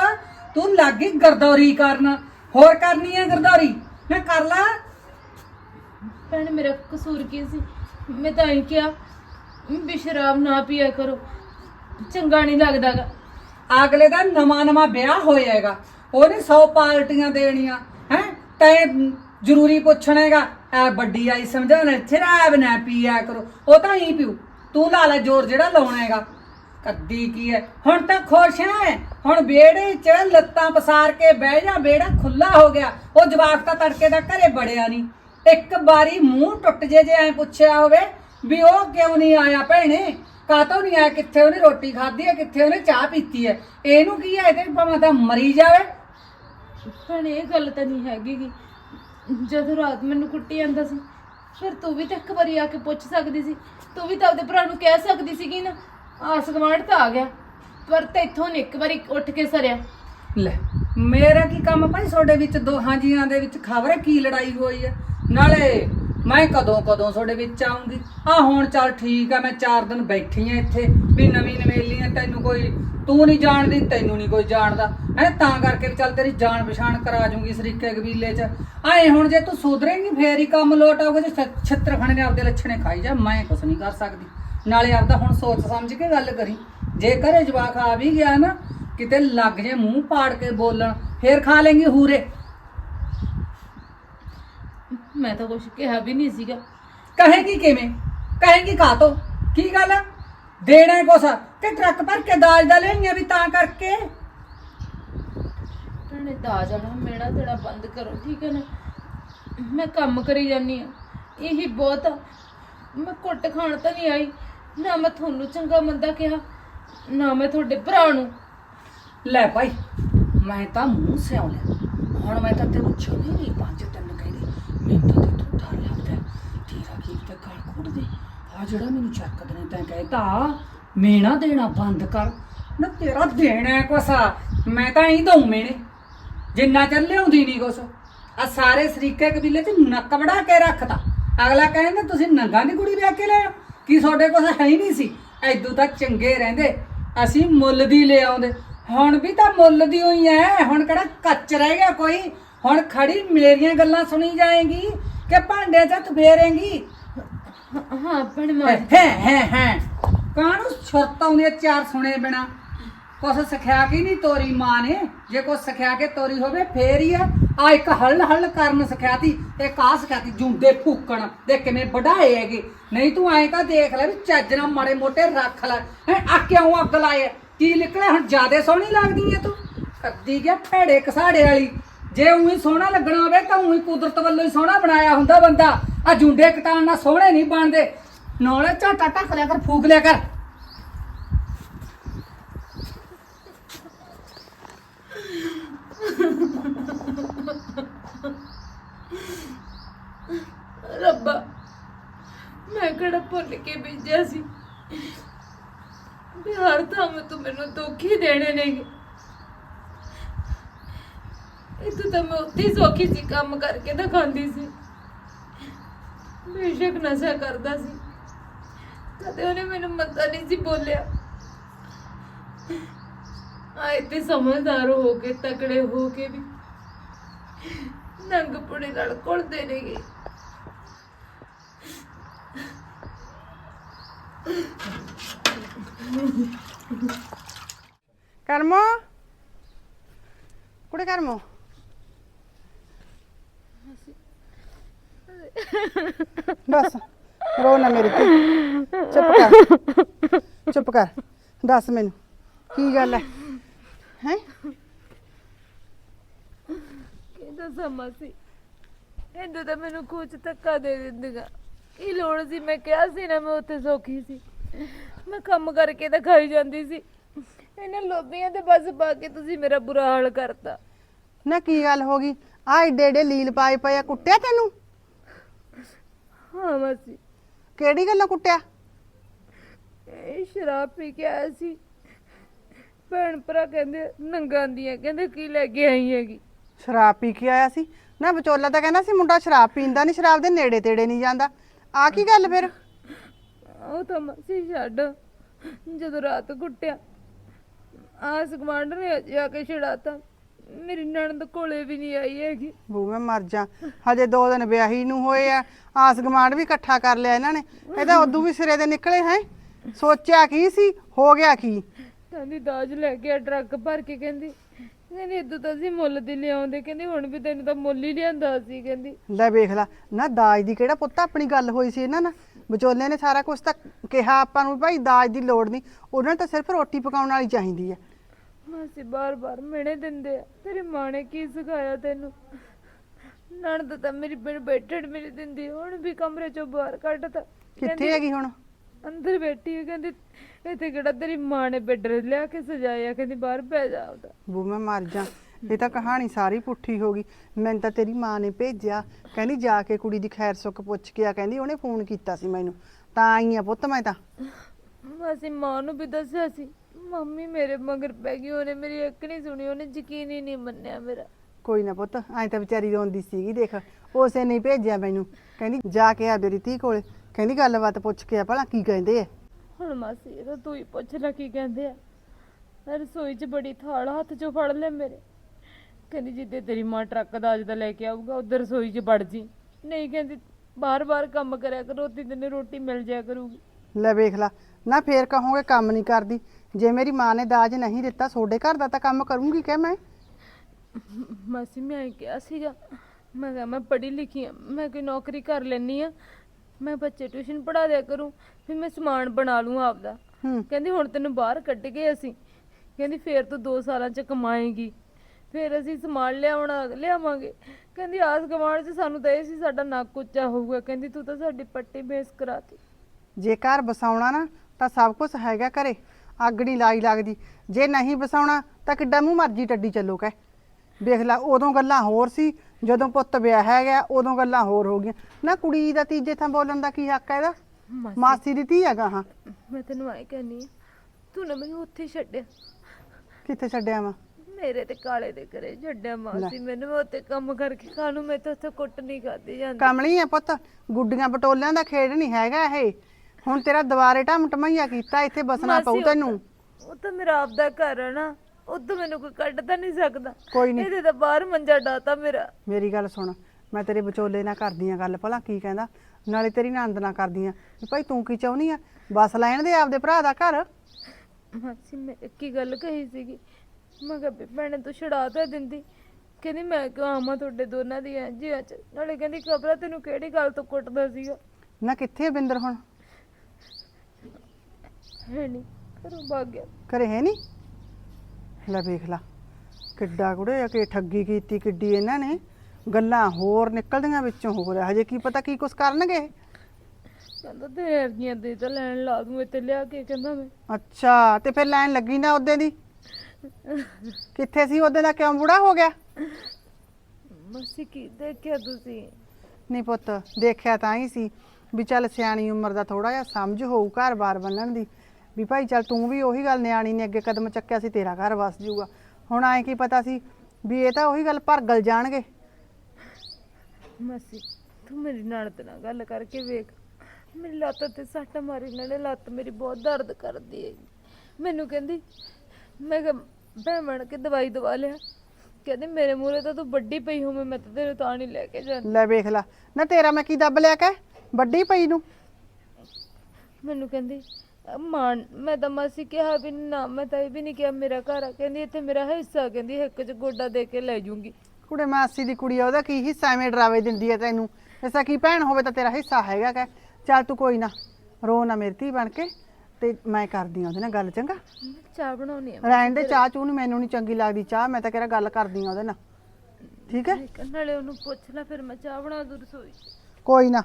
ਤੂੰ ਲੱਗੀ ਗਰਦੌਰੀ ਕਰਨ। ਹੋਰ ਕਰਨੀ ਐ ਗਰਦੌਰੀ? ਮੈਂ ਕਰ ਲਾ। ਭੈਣੇ ਮੇਰਾ ਕਸੂਰ ਕੀ ਸੀ? ਮੈਂ ਤਾਂ ਹੀ ਕਿਹਾ ਵੀ ਸ਼ਰਾਬ ਨਾ ਪੀਆ ਕਰੋ। ਚੰਗਾ ਨਹੀਂ ਲੱਗਦਾਗਾ। ਅਗਲੇ ਦਾ ਨਵਾਂ ਨਵਾਂ ਵਿਆਹ ਹੋਇਆ ਹੈਗਾ ਉਹਨੇ 100 ਪਾਰਟੀਆਂ ਦੇਣੀਆਂ, ਹੈ? ਤੈਂ ਜ਼ਰੂਰੀ ਪੁੱਛਣੇਗਾ, ਐ ਵੱਡੀ ਆਈ ਸਮਝਾਉਣ ਸ਼ਰਾਬ ਨਾ ਪੀਆ ਕਰੋ। ਉਹ ਤਾਂ ਹੀ ਪੀਊ। ਤੂੰ ਲਾ ਲੈ ਜ਼ੋਰ ਜਿਹੜਾ ਲਾਉਣਾ ਹੈਗਾ। ਕੱਦੀ ਕੀ ਹੈ ਹੁਣ ਤਾਂ ਖੁਸ਼ ਹੈ ਹੁਣ ਵਿਹੜੇ 'ਚ ਲੱਤਾਂ ਪਸਾਰ ਕੇ ਬਹਿ ਜਾ। ਵਿਹੜਾ ਖੁੱਲਾ ਹੋ ਗਿਆ। ਉਹ ਜਵਾਕ ਤਾਂ ਤੜਕੇ ਦਾ ਘਰੇ ਬੜਿਆ ਨਹੀਂ। ਇੱਕ ਵਾਰੀ ਮੂੰਹ ਟੁੱਟ ਜੇ ਜੇ ਐ ਪੁੱਛਿਆ ਹੋਵੇ ਵੀ ਉਹ ਕਿਉਂ ਨਹੀਂ ਆਇਆ ਭੈਣੇ? ਕਾਤੋਂ ਨਹੀਂ ਆਇਆ? ਕਿੱਥੇ ਉਹਨੇ ਰੋਟੀ ਖਾਧੀ ਹੈ? ਕਿੱਥੇ ਉਹਨੇ ਚਾਹ ਪੀਤੀ ਹੈ? ਇਹਨੂੰ ਕੀ ਹੈ? ਇਹਦੇ ਭਾਵੇਂ ਤਾਂ ਮਰੀ ਜਾਵੇ। ਭੈਣੇ ਇਹ ਗੱਲ ਤਾਂ ਨਹੀਂ ਹੈਗੀ ਗੀ। ਜਦੋਂ ਰਾਤ ਮੈਨੂੰ ਕੁੱਟੀ ਜਾਂਦਾ ਸੀ ਫਿਰ ਤੂੰ ਵੀ ਤਾਂ ਇੱਕ ਵਾਰੀ ਆ ਕੇ ਪੁੱਛ ਸਕਦੀ ਸੀ। ਤੂੰ ਵੀ ਤਾਂ ਆਪਦੇ ਭਰਾ ਨੂੰ ਕਹਿ ਸਕਦੀ ਸੀਗੀ ਨਾ। ਆਸ ਗੁਆਂਢ ਤਾਂ ਆ ਗਿਆ। ਪਰ ਤੈਥੋਂ ਨੀ ਇੱਕ ਵਾਰੀ ਉੱਠ ਕੇ ਸਰਿਆ। ਲੈ ਮੇਰਾ ਕੀ ਕੰਮ ਭਾਈ? ਤੁਹਾਡੇ ਵਿੱਚ ਦੋਹਾਂ ਜੀਆਂ ਦੇ ਵਿੱਚ ਖਬਰ ਹੈ? ਕੀ ਲੜਾਈ ਹੋਈ ਹੈ? ਨਾਲੇ ਮੈਂ ਕਦੋਂ ਕਦੋਂ ਤੁਹਾਡੇ ਵਿੱਚ ਆਉਂਗੀ। ਆ ਹੁਣ ਚੱਲ ਠੀਕ ਆ, ਮੈਂ 4 ਦਿਨ ਬੈਠੀ ਆ ਇੱਥੇ, ਵੀ ਨਵੀਂ ਨਵੇਲੀ ਆ, ਤੈਨੂੰ ਕੋਈ, ਤੂੰ ਨਹੀਂ ਜਾਣਦੀ, ਤੈਨੂੰ ਨਹੀਂ ਕੋਈ ਜਾਣਦਾ। ਹੈ, ਤਾਂ ਕਰਕੇ ਚੱਲ ਤੇਰੀ ਜਾਣ ਪਛਾਣ ਕਰਾ ਜੂੰਗੀ ਸਰੀਕੇ ਕਬੀਲੇ 'ਚ। ਆਏ ਹੁਣ ਜੇ ਤੂੰ ਸੁਧਰੇਂਗੀ, ਫੇਰ ਹੀ ਕੰਮ ਲੋਟ ਆਊਗਾ, ਜੇ ਛ- ਛਿੱਤਰ ਨੇ ਆਪਦੇ ਲੱਛਣੇ ਖਾਈ ਜਾ, ਮੈਂ ਕੁਛ ਨਹੀਂ ਕਰ ਸਕਦੀ। ਨਾਲੇ ਆਪਦਾ ਹੁਣ ਸੋਚ ਸਮਝ ਕੇ ਗੱਲ ਕਰੀ। ਜੇ ਘਰੇ ਜਵਾਕ ਆ ਵੀ ਗਿਆ ਨਾ, ਕਿਤੇ ਲੱਗ ਜੇ ਮੂੰਹ ਪਾੜ ਕੇ ਬੋਲਣ, ਫੇਰ ਖਾ ਲੇਂਗੀ ਹੂਰੇ। ਮੈਂ ਤਾਂ ਕੁਝ ਕਿਹਾ ਵੀ ਨਹੀਂ ਸੀਗਾ। ਕਹੇਗੀ ਕਿਵੇਂ? ਕਹੇਗੀ ਕਾਤੋਂ ਕੀ ਗੱਲ ਆ? ਦੇਣਾ ਕੁਛ ਕਿ ਟਰੱਕ ਭਰ ਕੇ ਦਾਜ ਦਾ ਲੈਣੀਆਂ ਵੀ ਤਾਂ ਕਰਕੇ? ਭੈਣੇ ਦਾ ਜਾਣਾ ਮੇਰਾ ਤੇਰਾ ਬੰਦ ਕਰੋ ਠੀਕ ਹੈ ਨਾ? ਮੈਂ ਕੰਮ ਕਰੀ ਜਾਨੀ ਆ ਇਹੀ ਬਹੁਤ ਆ। ਮੈਂ ਕੁੱਟ ਖਾਣ ਤਾਂ ਨਹੀਂ ਆਈ। ਨਾ ਮੈਂ ਤੁਹਾਨੂੰ ਚੰਗਾ ਮੰਦਾ ਕਿਹਾ ਨਾ ਮੈਂ ਤੁਹਾਡੇ ਭਰਾ ਨੂੰ। ਲੈ ਭਾਈ ਮੈਂ ਤਾਂ ਮੂੰਹ ਸਿਉਂ ਲਿਆ। ਹੁਣ ਮੈਂ ਤਾਂ ਤੈਨੂੰ ਛੋੜੀ ਨਹੀਂ ਪੰਜ ਤਿੰਨ ਮੈਨੂੰ ਤਾਂ ਤੇ ਡਰ ਲੱਗਦਾ ਤੇਰਾ ਕੀ ਤੇ ਗਲ ਖੁੱਡ ਦੇ ਆ ਜਿਹੜਾ ਮੈਨੂੰ ਚੱਕਦੇ ਨੇ, ਤੈਂ ਕਹਿਤਾ ਮੇਣਾ ਦੇਣਾ ਬੰਦ ਕਰ। ਨਾ ਤੇਰਾ ਦੇਣਾ ਹੈ ਮੈਂ ਤਾਂ ਹੀ ਦਊ ਮੇਣੇ ਜਿੰਨਾ ਚਿਰ ਲਿਆਉਂਦੀ ਨਹੀਂ ਕੁਛ ਆ ਸਾਰੇ ਸਰੀਕੇ ਕਬੀਲੇ ਚ ਨੱਕ ਵੜਾ ਕੇ ਰੱਖਦਾ ਅਗਲਾ ਕਹਿੰਦਾ, ਤੁਸੀਂ ਨੰਗਾ ਦੀ ਕੁੜੀ ਵਿਆਹ ਕੇ ਲਿਆ ਕੀ ਤੁਹਾਡੇ ਕੋਲ ਹੈ ਹੀ ਨਹੀਂ ਸੀ? ਐਦੂ ਤਾਂ ਚੰਗੇ ਰਹਿੰਦੇ। ਅਸੀਂ ਮੁੱਲ ਦੀ ਲੈ ਆਉਂਦੇ। ਹੁਣ ਵੀ ਤਾਂ ਮੁੱਲ ਦੀ ਹੋਈ ਐ। ਹੁਣ ਕਿਹੜਾ ਕੱਚ ਰਹਿ ਗਿਆ ਕੋਈ? ਹੁਣ ਖੜੀ ਮੇਰੀਆਂ ਗੱਲਾਂ ਸੁਣੀ ਜਾਏਗੀ ਕਿ ਭਾਂਡੇ 'ਚ ਹੱਥ ਫੇਰੇਂਗੀ? ਹਾਂ- ਹਾਂ ਮੈਂ। ਹੈ ਹੈ ਹੈ ਕਾਹਨੂੰ ਸੁਰਤ ਆਉਂਦੀ ਚਾਰ ਸੁਣੇ ਬਿਨਾ? ਕੁਛ ਸਿਖਿਆ ਕੀ ਨਹੀਂ ਤੋਰੀ ਮਾਂ ਨੇ? ਜੇ ਕੁਛ ਸਿਖਿਆ ਕੇ ਤੋਰੀ ਹੋਵੇ ਫੇਰ ਹੀ ਆ। ਆ ਇੱਕ ਹਲ ਹਲ ਕਰਨ ਸਿਖਿਆਤੀ ਇੱਕ ਆ ਸਿਖਿਆਤੀ ਜੁੰਡੇ ਫੂਕਣ ਦੇ ਕਿਵੇਂ ਵਢਾਏ ਹੈਗੇ। ਨਹੀਂ ਤੂੰ ਐਂ ਤਾਂ ਦੇਖ ਲੈ ਵੀ ਚੱਜ ਨਾਲ ਮਾੜੇ ਮੋਟੇ ਰੱਖ ਲੈ। ਹੈ ਆ ਕਿਉਂ ਅੱਗ ਲਾਏ? ਕੀ ਨਿਕਲਿਆ? ਹੁਣ ਜਿਆਦੇ ਸੋਹਣੀ ਲੱਗਦੀ ਐ ਤੂੰ। ਕੱਦੀ ਗਿਆ ਫੇੜੇ ਕਸਾੜੇ ਵਾਲੀ। ਜੇ ਉਹੀ ਸੋਹਣਾ ਲੱਗਣਾ ਹੋਵੇ ਤਾਂ ਉਹੀ ਕੁਦਰਤ ਵੱਲੋਂ ਹੀ ਸੋਹਣਾ ਬਣਾਇਆ ਹੁੰਦਾ ਬੰਦਾ। ਆ ਜੁੰਡੇ ਕਟਾਣ ਨਾਲ ਸੋਹਣੇ ਨਹੀਂ ਬਣਦੇ। ਨਾਲੇ ਝਾਟਾ ਢੱਕ ਲਿਆ ਕਰ, ਫੂਕ ਲਿਆ ਕਰ। ਰੱਬਾ, ਮੈਂ ਕਿਹੜਾ ਭੁੱਲ ਕੇ ਭੇਜਿਆ ਸੀ? ਵੀ ਹਰ ਮੈਂ ਤੂੰ ਮੈਨੂੰ ਦੁੱਖ ਹੀ ਦੇਣੇ ਨੇਗੇ। ਇਹ ਤਾਂ ਮੈਂ ਉੱਥੇ ਹੀ ਸੌਖੀ ਸੀ, ਕੰਮ ਕਰਕੇ ਦਿਖਾਉਂਦੀ ਸੀ। ਬੇਸ਼ੱਕ ਨਸ਼ਾ ਕਰਦਾ ਸੀ। ਕਦੇ ਉਹਨੇ ਮੈਨੂੰ ਮੱਤਾ ਨਹੀਂ ਸੀ ਬੋਲਿਆ। ਆਏ ਤੇ ਸਮਝਦਾਰ ਹੋ ਕੇ, ਤਕੜੇ ਹੋ ਕੇ ਵੀ ਨੰਗ ਪੁੜੇ ਨਾਲ ਘੁਲਦੇ ਨੇਗੇ। ਕਰਮੋ? ਕੁੜੇ ਕਰਮੋ? ਬਸ ਰੋ ਨਾ ਮੇਰੀ ਧੀ। ਚੁੱਪ ਕਰ। ਚੁੱਪ ਕਰ। ਦੱਸ ਮੈਨੂੰ, ਕੀ ਗੱਲ ਹੈ? ਹੈ? ਕਿਹਦਾ ਸਮਾਂ ਸੀ। ਇਹਦੇ ਤਾਂ ਮੈਨੂੰ ਕੁਝ ਧੱਕਾ ਦੇ ਦਿੰਦੇਗਾ ਕੀ ਲੋੜ ਸੀ? ਮੈਂ ਕਿਹਾ ਸੀ ਨਾ, ਮੈਂ ਉੱਥੇ ਸੌਖੀ ਸੀ। ਮੈਂ ਕੰਮ ਕਰਕੇ ਤਾਂ ਖਾਈ ਜਾਂਦੀ ਸੀ। ਇਹਨਾਂ ਲੋਬੀਆਂ ਤੇ ਬਸ ਪਾ ਕੇ ਤੁਸੀਂ ਮੇਰਾ ਬੁਰਾ ਹਾਲ ਕਰਤਾ। ਨਾ ਕੀ ਗੱਲ ਹੋ ਗਈ? ਆ ਏਡੇ ਏਡੇ ਲੀਲ ਪਾਏ ਪਏ ਆ ਕੁੱਟਿਆ ਤੈਨੂੰ? ਹਾਂ ਮਾਸੀ। ਕਿਹੜੀ ਗੱਲੋਂ ਕੁੱਟਿਆ? ਇਹ ਸ਼ਰਾਬ ਪੀ ਕੇ ਆਇਆ ਸੀ। ਭੈਣ ਭਰਾ ਕਹਿੰਦੇ ਨੰਗਾਂ ਦੀਆਂ ਕਹਿੰਦੇ ਕੀ ਲੈ ਕੇ ਆਈ ਹੈਗੀ? ਸ਼ਰਾਬ ਪੀ ਕੇ ਆਇਆ ਸੀ? ਨਾ ਵਿਚੋਲਾ ਤਾਂ ਕਹਿੰਦਾ ਸੀ ਮੁੰਡਾ ਸ਼ਰਾਬ ਪੀਂਦਾ ਨਹੀਂ ਸ਼ਰਾਬ ਦੇ ਨੇੜੇ ਤੇੜੇ ਨਹੀਂ ਜਾਂਦਾ। ਆ ਕੀ ਗੱਲ ਫਿਰ? ਉਹ ਤਾਂ ਮਾਸੀ ਛੱਡ। ਜਦੋਂ ਰਾਤ ਕੁੱਟਿਆ ਆਸ ਗਵਾਂਢ ਨੇ ਜਾ ਕੇ ਛੜਾਤਾ। ਮੇਰੀ ਨਣਦ ਕੋਲੇ ਵੀ ਨਹੀਂ ਆਈ ਹੈਗੀ। ਬੂ ਮੈਂ ਮਰ ਜਾ। ਹਜੇ ਦੋ ਦਿਨ ਵਿਆਹੀ ਨੂੰ ਹੋਏ ਆ। ਆਸ ਗਮਾਂਡ ਵੀ ਇਕੱਠਾ ਕਰ ਲਿਆ ਇਹਨਾਂ ਨੇ। ਇਹਦਾ ਉਦੋਂ ਵੀ ਸਿਰੇ ਦੇ ਨਿਕਲੇ ਹੈ। ਸੋਚਿਆ ਕੀ ਸੀ? ਹੋ ਗਿਆ ਕੀ? ਕਹਿੰਦੀ ਦਾਜ ਲੈ ਕੇ ਆ ਟਰੱਕ ਭਰ ਕੇ ਕਹਿੰਦੀ। ਕਹਿੰਦੀ ਇਦੋਂ ਤਾਂ ਅਸੀਂ ਮੁੱਲ ਦੀ ਲਿਆਉਂਦੇ। ਕਹਿੰਦੀ ਹੁਣ ਵੀ ਤੈਨੂੰ ਤਾਂ ਮੁੱਲ ਹੀ ਲਿਆਂਦਾ ਸੀ ਕਹਿੰਦੀ। ਲੈ ਵੇਖ ਲੈ। ਨਾ ਦਾਜ ਦੀ ਕਿਹੜਾ ਪੁੱਤ ਆਪਣੀ ਗੱਲ ਹੋਈ ਸੀ ਇਹਨਾਂ ਨਾਲ? ਵਿਚੋਲੇ ਨੇ ਸਾਰਾ ਕੁਝ ਤਾਂ ਕਿਹਾ ਆਪਾਂ ਨੂੰ ਵੀ ਭਾਈ ਦਾਜ ਦੀ ਲੋੜ ਨਹੀਂ। ਉਹਨਾਂ ਨੂੰ ਤਾਂ ਸਿਰਫ ਰੋਟੀ ਪਕਾਉਣ ਵਾਲੀ ਚਾਹੀਦੀ ਹੈ। ਮਾਸੀ ਬਾਰ-ਬਾਰ ਮਿਹਣੇ ਦਿੰਦੇ ਆ। ਤੇਰੀ ਮਾਂ ਨੇ ਕੀ ਸਿਖਾਇਆ ਤੈਨੂੰ? ਨਣਦ ਤਾਂ ਮੇਰੀ ਬਿਨ ਬੈਠਣ ਮਿਲ ਦਿੰਦੀ ਹੁਣ ਵੀ ਕਮਰੇ ਚੋਂ ਬਾਹਰ ਕੱਢਤਾ। ਕਿੱਥੇ ਹੈਗੀ ਹੁਣ? ਅੰਦਰ ਬੈਠੀ ਹੈ ਕਹਿੰਦੀ ਇੱਥੇ ਕਿਹੜਾ ਤੇਰੀ ਮਾਂ ਨੇ ਬੈੱਡ ਲਿਆ ਕੇ ਸਜਾਇਆ ਕਹਿੰਦੀ ਬਾਹਰ ਪੈ ਜਾ ਉਹਦਾ। ਬੂ ਮੈਂ ਮਰ ਜਾ। ਇਹ ਤਾਂ ਕਹਾਣੀ ਸਾਰੀ ਪੁੱਠੀ ਹੋ ਗਈ। ਮੈਨੂੰ ਤਾਂ ਤੇਰੀ ਮਾਂ ਨੇ ਭੇਜਿਆ। ਕਹਿੰਦੀ ਜਾ ਕੇ ਕੁੜੀ ਦੀ ਖੈਰ ਸੁੱਖ ਪੁੱਛ ਕੇ ਆ। ਕਹਿੰਦੀ ਉਹਨੇ ਫੋਨ ਕੀਤਾ ਸੀ ਮੈਨੂੰ। ਤਾਂ ਆਈ ਆ ਪੁੱਤ ਮੈਂ ਤਾਂ। ਅਸੀਂ ਮਾਂ ਨੂੰ ਵੀ ਦੱਸਿਆ ਸੀ। ਮੰਮੀ ਮੇਰੇ ਮਗਰ ਪੈ ਗਈ ਉਹਨੇ ਮੇਰੀ ਇੱਕ ਨਹੀਂ ਸੁਣੀ ਉਹਨੇ ਯਕੀਨ ਹੀ ਨਹੀਂ ਮੰਨਿਆ ਮੇਰਾ। ਕੋਈ ਨਾ ਪੁੱਤ ਐਂ ਤਾਂ ਵਿਚਾਰੀ ਰੋਂਦੀ ਸੀਗੀ ਦੇਖ ਉਸੇ ਨਹੀਂ ਭੇਜਿਆ ਮੈਨੂੰ। ਕਹਿੰਦੀ ਜਾ ਕੇ ਆ ਮੇਰੀ ਧੀ ਕੋਲੇ। ਕਹਿੰਦੀ ਗੱਲਬਾਤ ਪੁੱਛ ਕੇ ਆ ਭਲਾ ਕੀ ਕਹਿੰਦੇ ਆ। ਹੁਣ ਮਾਸੀ ਇਹ ਤਾਂ ਤੂੰ ਹੀ ਪੁੱਛ ਲੈ ਕੀ ਕਹਿੰਦੇ ਆ। ਮੈਂ ਰਸੋਈ 'ਚ ਬੜੀ ਥਾਲ ਹੱਥ 'ਚੋਂ ਫੜ ਲੈ ਮੇਰੇ। ਕਹਿੰਦੀ ਜਿੱਦੇ ਤੇਰੀ ਮਾਂ ਟਰੱਕ ਦਾ ਅੱਜ ਦਾ ਲੈ ਕੇ ਆਊਗਾ ਉਧਰ ਰਸੋਈ 'ਚ ਵੜ ਜੀ। ਨਹੀਂ ਕਹਿੰਦੀ ਬਾਰ-ਬਾਰ ਕੰਮ ਕਰਿਆ ਕਰੋ ਤੇ ਦਿਨੇ ਰੋਟੀ ਮਿਲ ਜਾਇਆ ਕਰੂਗੀ। ਲੈ ਵੇਖ ਲਾ ਨਾ ਫੇਰ ਕਹੋਗੇ ਕੰਮ ਨਹੀਂ ਕਰਦੀ। ਜੇ ਮੇਰੀ ਮਾਂ ਨੇ ਦਾਜ ਨਹੀਂ ਦਿੱਤਾ ਤੁਹਾਡੇ ਘਰ ਦਾ ਤਾਂ ਕੰਮ ਕਰੂੰਗੀ ਕਿ ਮੈਂ? ਮਾਸੀ ਮੈਂ ਇਹ ਕਿਹਾ ਸੀਗਾ ਮੈਂ ਕਿਹਾ ਮੈਂ ਪੜ੍ਹੀ ਲਿਖੀ ਆ ਮੈਂ ਕੋਈ ਨੌਕਰੀ ਕਰ ਲੈਣੀ ਆ। ਮੈਂ ਬੱਚੇ ਟਿਊਸ਼ਨ ਪੜ੍ਹਾ ਦਿਆ ਕਰੂੰ ਫਿਰ ਮੈਂ ਸਮਾਨ ਬਣਾ ਲੂੰ ਆਪਦਾ। ਹੂੰ। ਕਹਿੰਦੀ ਹੁਣ ਤੈਨੂੰ ਬਾਹਰ ਕੱਢ ਗਏ ਅਸੀਂ। ਕਹਿੰਦੀ ਫੇਰ ਤੂੰ 2 ਸਾਲਾਂ ਚ ਕਮਾਏਂਗੀ। ਫੇਰ ਅਸੀਂ ਸਮਾਨ ਲਿਆਉਣਾ ਲਿਆਵਾਂਗੇ। ਕਹਿੰਦੀ ਆਸ ਗਵਾਂਢ ਚ ਸਾਨੂੰ ਤਾਂ ਇਹ ਸੀ ਸਾਡਾ ਨੱਕ ਉੱਚਾ ਹੋਊਗਾ। ਕਹਿੰਦੀ ਤੂੰ ਤਾਂ ਸਾਡੀ ਪੱਟੀ ਬੇਸ ਕਰਾਤੀ। ਜੇ ਘਰ ਬਸਾਉਣਾ ਨਾ ਤਾਂ ਸਭ ਕੁਝ ਹੈਗਾ ਘਰੇ। ਅੱਗ ਨਹੀਂ ਲਾਈ ਲੱਗਦੀ। ਜੇ ਨਹੀਂ ਬਸਾਉਣਾ ਤਾਂ ਕਿੱਡਾ ਮੂੰਹ ਮਰਜ਼ੀ ਟੱਡੀ ਚੱਲੋ ਕਹਿ। ਵੇਖ ਲੈ ਉਦੋਂ ਗੱਲਾਂ ਹੋਰ ਸੀ ਜਦੋਂ ਪੁੱਤ ਵਿਆਹ ਗਿਆ ਉਦੋਂ ਗੱਲਾਂ ਹੋਰ ਹੋ ਗਈਆਂ। ਨਾ ਕੁੜੀ ਦਾ ਤੀਜੇ ਥਾਂ ਬੋਲਣ ਦਾ ਕੀ ਹੱਕ ਹੈ ਇਹਦਾ? ਮਾਸੀ। ਦੀ ਧੀ ਹੈਗਾ ਹਾਂ। ਮੈਂ ਤੈਨੂੰ ਆਏ ਕਹਿੰਨੀ ਆ ਤੂੰ ਨਾ ਮੈਨੂੰ ਉੱਥੇ ਹੀ ਛੱਡਿਆ ਕਿੱਥੇ ਛੱਡਿਆ ਵਾ? ਮੇਰੇ ਤੇ ਕਾਲੇ ਦੇ ਘਰੇ ਛੱਡਿਆ ਮਾਸੀ ਮੈਨੂੰ ਮੈਂ ਉੱਥੇ ਕੰਮ ਕਰਕੇ ਖਾਣੂ ਮੈਂ ਤਾਂ ਉੱਥੇ ਕੁੱਟ ਨਹੀਂ ਖਾਦੀ ਜਾਂਦੀ। ਕਮਲੀ ਹੈ ਪੁੱਤ ਗੁੱਡੀਆਂ ਬਟੋਲਿਆਂ ਦਾ ਖੇਡ ਨਹੀਂ ਹੈਗਾ ਇਹ। ਹੁਣ ਤੇਰਾ ਦੁਬਾਰੇ ਢਮ ਟਮਈਆ ਕੀਤਾ ਇੱਥੇ ਬਸਣਾ ਪਊ ਮਾਸੀ, ਉਹ ਤੈਨੂੰ। ਉਹ ਤਾਂ ਮੇਰਾ ਆਪਦਾ ਘਰ ਹੈ ਨਾ ਉਦੋਂ ਮੈਨੂੰ ਕੋਈ ਕੱਢ ਤਾਂ ਨਹੀਂ ਸਕਦਾ। ਕੋਈ ਨੀ। ਇਹਦੇ ਤਾਂ ਬਾਹਰ ਮੰਜਾ ਡਾਤਾ ਮੇਰਾ। ਮੇਰੀ ਗੱਲ ਸੁਣ ਮੈਂ ਤੇਰੇ ਵਿਚੋਲੇ ਨਾਲ ਕਰਦੀ ਆ ਗੱਲ ਭਲਾ ਕੀ ਕਹਿੰਦਾ? ਨਾਲੇ ਤੇਰੀ ਨੰਦ ਨਾਲ ਕਰਦੀ ਆ। ਵੀ ਭਾਈ ਤੂੰ ਕੀ ਚਾਹੁੰਦੀ ਆ? ਬਸ ਲੈਣ ਦੇ ਆਪਦੇ ਭਰਾ ਦਾ ਘਰ? ਮਾਸੀ ਮੈਂ ਇੱਕ ਹੀ ਗੱਲ ਕਹੀ ਸੀਗੀ। ਮੈਂ ਕਿਹਾ ਵੀ ਭੈਣੇ ਤੂੰ ਛੁਡਾ ਤਾਂ ਦਿੰਦੀ। ਕਹਿੰਦੀ ਮੈਂ ਕਿਉਂ ਆਵਾਂ ਤੁਹਾਡੇ ਦੋਨਾਂ ਦੀ ਜੀ ਅੱਜ ਨਾਲੇ ਕਹਿੰਦੀ ਖਬਰਾਂ ਤੈਨੂੰ ਕਿਹੜੀ ਗੱਲ ਤੋਂ ਕੁੱਟਦਾ ਸੀਗਾ? ਨਾ ਕਿੱਥੇ ਆ ਬਿੰਦਰ ਹੁਣ? ਹੈ ਨਹੀਂ ਘਰੋਂ ਭੱਗ ਗਿਆ। ਘਰੇ ਹੈ ਨਹੀਂ? ਲੈ ਵੇਖ ਲਾ ਕਿੱਡਾ ਕੁੜੇ ਆ ਕਿ ਠੱਗੀ ਕੀਤੀ ਕਿੱਡੀ ਇਹਨਾਂ ਨੇ। ਗੱਲਾਂ ਹੋਰ ਨਿਕਲਦੀਆਂ ਵਿੱਚੋਂ ਹੋ ਰਿਹਾ ਹਜੇ ਕੀ ਪਤਾ ਕੀ ਕੁਛ ਕਰਨਗੇ ਕਹਿੰਦਾ ਤੇਰੇ ਅਰਗੀਆਂ ਦੇ ਤਾਂ ਲੈਣ ਲਾ ਦੂੰ ਇੱਥੇ ਲਿਆ ਕੇ ਕਹਿੰਦਾ ਮੈਂ। ਅੱਛਾ ਤੇ ਫਿਰ ਲਾਈਨ ਲੱਗੀ ਨਾ ਉਹਦੇ ਦੀ? ਕਿੱਥੇ ਸੀ ਉਹਦੇ ਦਾ ਕਿਉਂ ਬੁੜਾ ਹੋ ਗਿਆ? ਮਾਸੀ ਕੀ ਦੇਖਿਆ ਤੁਸੀਂ? ਨਹੀਂ ਪੁੱਤ ਦੇਖਿਆ ਤਾਂ ਹੀ ਸੀ ਵੀ ਚੱਲ ਸਿਆਣੀ ਉਮਰ ਦਾ ਥੋੜਾ ਜਿਹਾ ਸਮਝ ਹੋਊ ਘਰ-ਬਾਰ ਬੰਨਣ ਦੀ। ਵੀ ਭਾਈ ਚੱਲ ਤੂੰ ਵੀ ਉਹੀ ਗੱਲ ਨਿਆਣੀ ਨੇ ਅੱਗੇ ਕਦਮ ਚੱਕਿਆ ਸੀ ਤੇਰਾ ਘਰ ਵਸ ਜਾਊਗਾ। ਹੁਣ ਐ ਕੀ ਪਤਾ ਸੀ ਵੀ ਇਹ ਤਾਂ ਉਹੀ ਗੱਲ ਭਰਗਲ ਜਾਣਗੇ। ਮਾਸੀ ਤੂੰ ਮੇਰੀ ਨਾਲ ਗੱਲ ਕਰਕੇ ਵੇਖ। ਮੇਰੀ ਲੱਤ ਤੇ ਸੱਟ ਮਾਰੀ ਨਾਲੇ ਲੱਤ ਮੇਰੀ ਬਹੁਤ ਦਰਦ ਕਰਦੀ ਹੈ ਮੈਨੂੰ ਕਹਿੰਦੀ ਮੈਂ ਕਿਹਾ ਭੈਣ ਕੇ ਦਵਾਈ ਦਵਾ ਲਿਆ। ਕਹਿੰਦੀ ਮੇਰੇ ਮੂਹਰੇ ਤਾਂ ਤੂੰ ਵੱਡੀ ਪਈ ਹੋਵੇਂ ਮੈਂ ਤਾਂ ਤੇਰੇ ਤਾਂ ਨਹੀਂ ਲੈ ਕੇ ਜਾਂਦੀ। ਲੈ ਵੇਖ ਲੈ ਨਾ ਤੇਰਾ ਮੈਂ ਕੀ ਦੱਬ ਲਿਆ ਕਹਿ? ਵੱਡੀ ਪਈ ਨੂੰ। ਮੈਨੂੰ ਕਹਿੰਦੀ ਮਾਂ ਮੈਂ ਤਾਂ ਮਾਸੀ ਕਿਹਾ ਵੀ ਨਾ ਮੈਂ ਤਾਂ ਇਹ ਵੀ ਨਹੀਂ ਕਿਹਾ ਮੇਰਾ ਘਰ ਆ। ਕਹਿੰਦੀ ਇੱਥੇ ਮੇਰਾ ਹਿੱਸਾ ਕਹਿੰਦੀ ਹਿੱਕ 'ਚ ਗੋਡਾ ਦੇ ਕੇ ਲੈ ਜੂੰਗੀ ਕੁੜੇ ਮਾਸੀ ਦੀ ਕੁੜੀ ਆ ਉਹਦਾ ਕੀ ਹਿੱਸਾ ਐਵੇਂ ਡਰਾਵੇ ਦਿੰਦੀ ਹੈ ਤੈਨੂੰ? ਐਸਾ ਕੀ ਭੈਣ ਹੋਵੇ ਤਾਂ ਤੇਰਾ ਹਿੱਸਾ ਹੈਗਾ ਕਹਿ ਚੱਲ ਤੂੰ ਕੋਈ ਨਾ ਰੋ ਨਾ ਮੇਰੀ ਧੀ ਬਣ ਕੇ ਤੇ ਮੈਂ ਕਰਦੀ ਆ ਉਹਦੇ ਨਾਲ ਗੱਲ ਚੰਗਾ? ਮੈਂ ਚਾਹ ਬਣਾਉਣੀ ਆ। ਰਹਿਣ ਦੇ ਚਾਹ ਚੂਹ ਨੂੰ ਮੈਨੂੰ ਨਹੀਂ ਚੰਗੀ ਲੱਗਦੀ ਚਾਹ ਮੈਂ ਤਾਂ ਕਿਹੜਾ ਗੱਲ ਕਰਦੀ ਆ ਉਹਦੇ ਨਾਲ। ਠੀਕ ਹੈ? ਨਾਲੇ ਉਹਨੂੰ ਪੁੱਛ ਲੈ ਫਿਰ ਮੈਂ ਚਾਹ ਬਣਾ ਦੂੰ ਰਸੋਈ 'ਚ। ਕੋਈ ਨਾ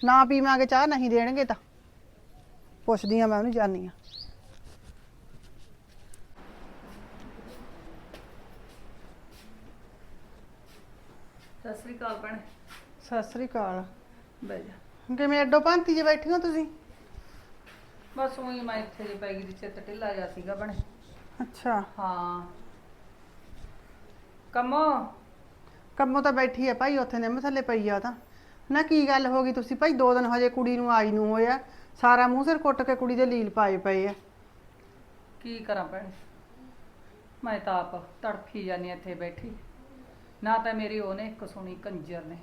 ਨਾ ਪੀਵਾਂਗੇ ਚਾਹ ਨਹੀਂ ਦੇਣਗੇ ਤਾਂ। ਪੁੱਛਦੀ ਆ ਮੈਂ ਉਹਨੂੰ ਜਾਣੀ ਆ ਸਤਿ ਸ੍ਰੀ ਅਕਾਲ ਭੈਣੇ। ਸਤਿ ਸ੍ਰੀ ਅਕਾਲ। ਬਹਿ ਜਾ। ਕਿਵੇਂ ਅੱਡੋ ਭਾਂਤੀ ਜੇ ਬੈਠੀ ਹੋ ਤੁਸੀਂ? ਬਸ ਉਹੀ ਮੈਂ ਇੱਥੇ ਜੇ ਪੈ ਗਈ ਦੀ ਚਿੱਤ ਢਿੱਲਾ ਜਾ ਸੀਗਾ ਭੈਣੇ। ਅੱਛਾ। ਹਾਂ। ਕੰਮੋ? ਕੰਮੋਂ ਤਾਂ ਬੈਠੀ ਆ ਭਾਈ ਉੱਥੇ ਨਿੰਮ ਥੱਲੇ ਪਈ ਆ ਉਹ ਤਾਂ। ਨਾ ਕੀ ਗੱਲ ਹੋ ਗਈ ਤੁਸੀਂ? ਭਾਈ ਦੋ ਦਿਨ ਹਜੇ ਕੁੜੀ ਨੂੰ ਆਈ ਨੂੰ ਹੋਇਆ। ਸਾਰਾ ਮੂੰਹ ਸਿਰ ਕੁੱਟ ਕੇ ਕੁੜੀ ਦੇ ਲੀਲ ਪਾਏ ਪਏ ਆ। ਕੀ ਕਰਾਂ ਭੈਣੇ? ਮੈਂ ਤਾਂ ਆਪ ਤੜਫੀ ਜਾਨੀ ਇੱਥੇ ਬੈਠੀ। ਨਾ ਤਾਂ ਮੇਰੀ ਉਹਨੇ ਇੱਕ ਸੁਣੀ ਕੰਜਰ ਨੇ।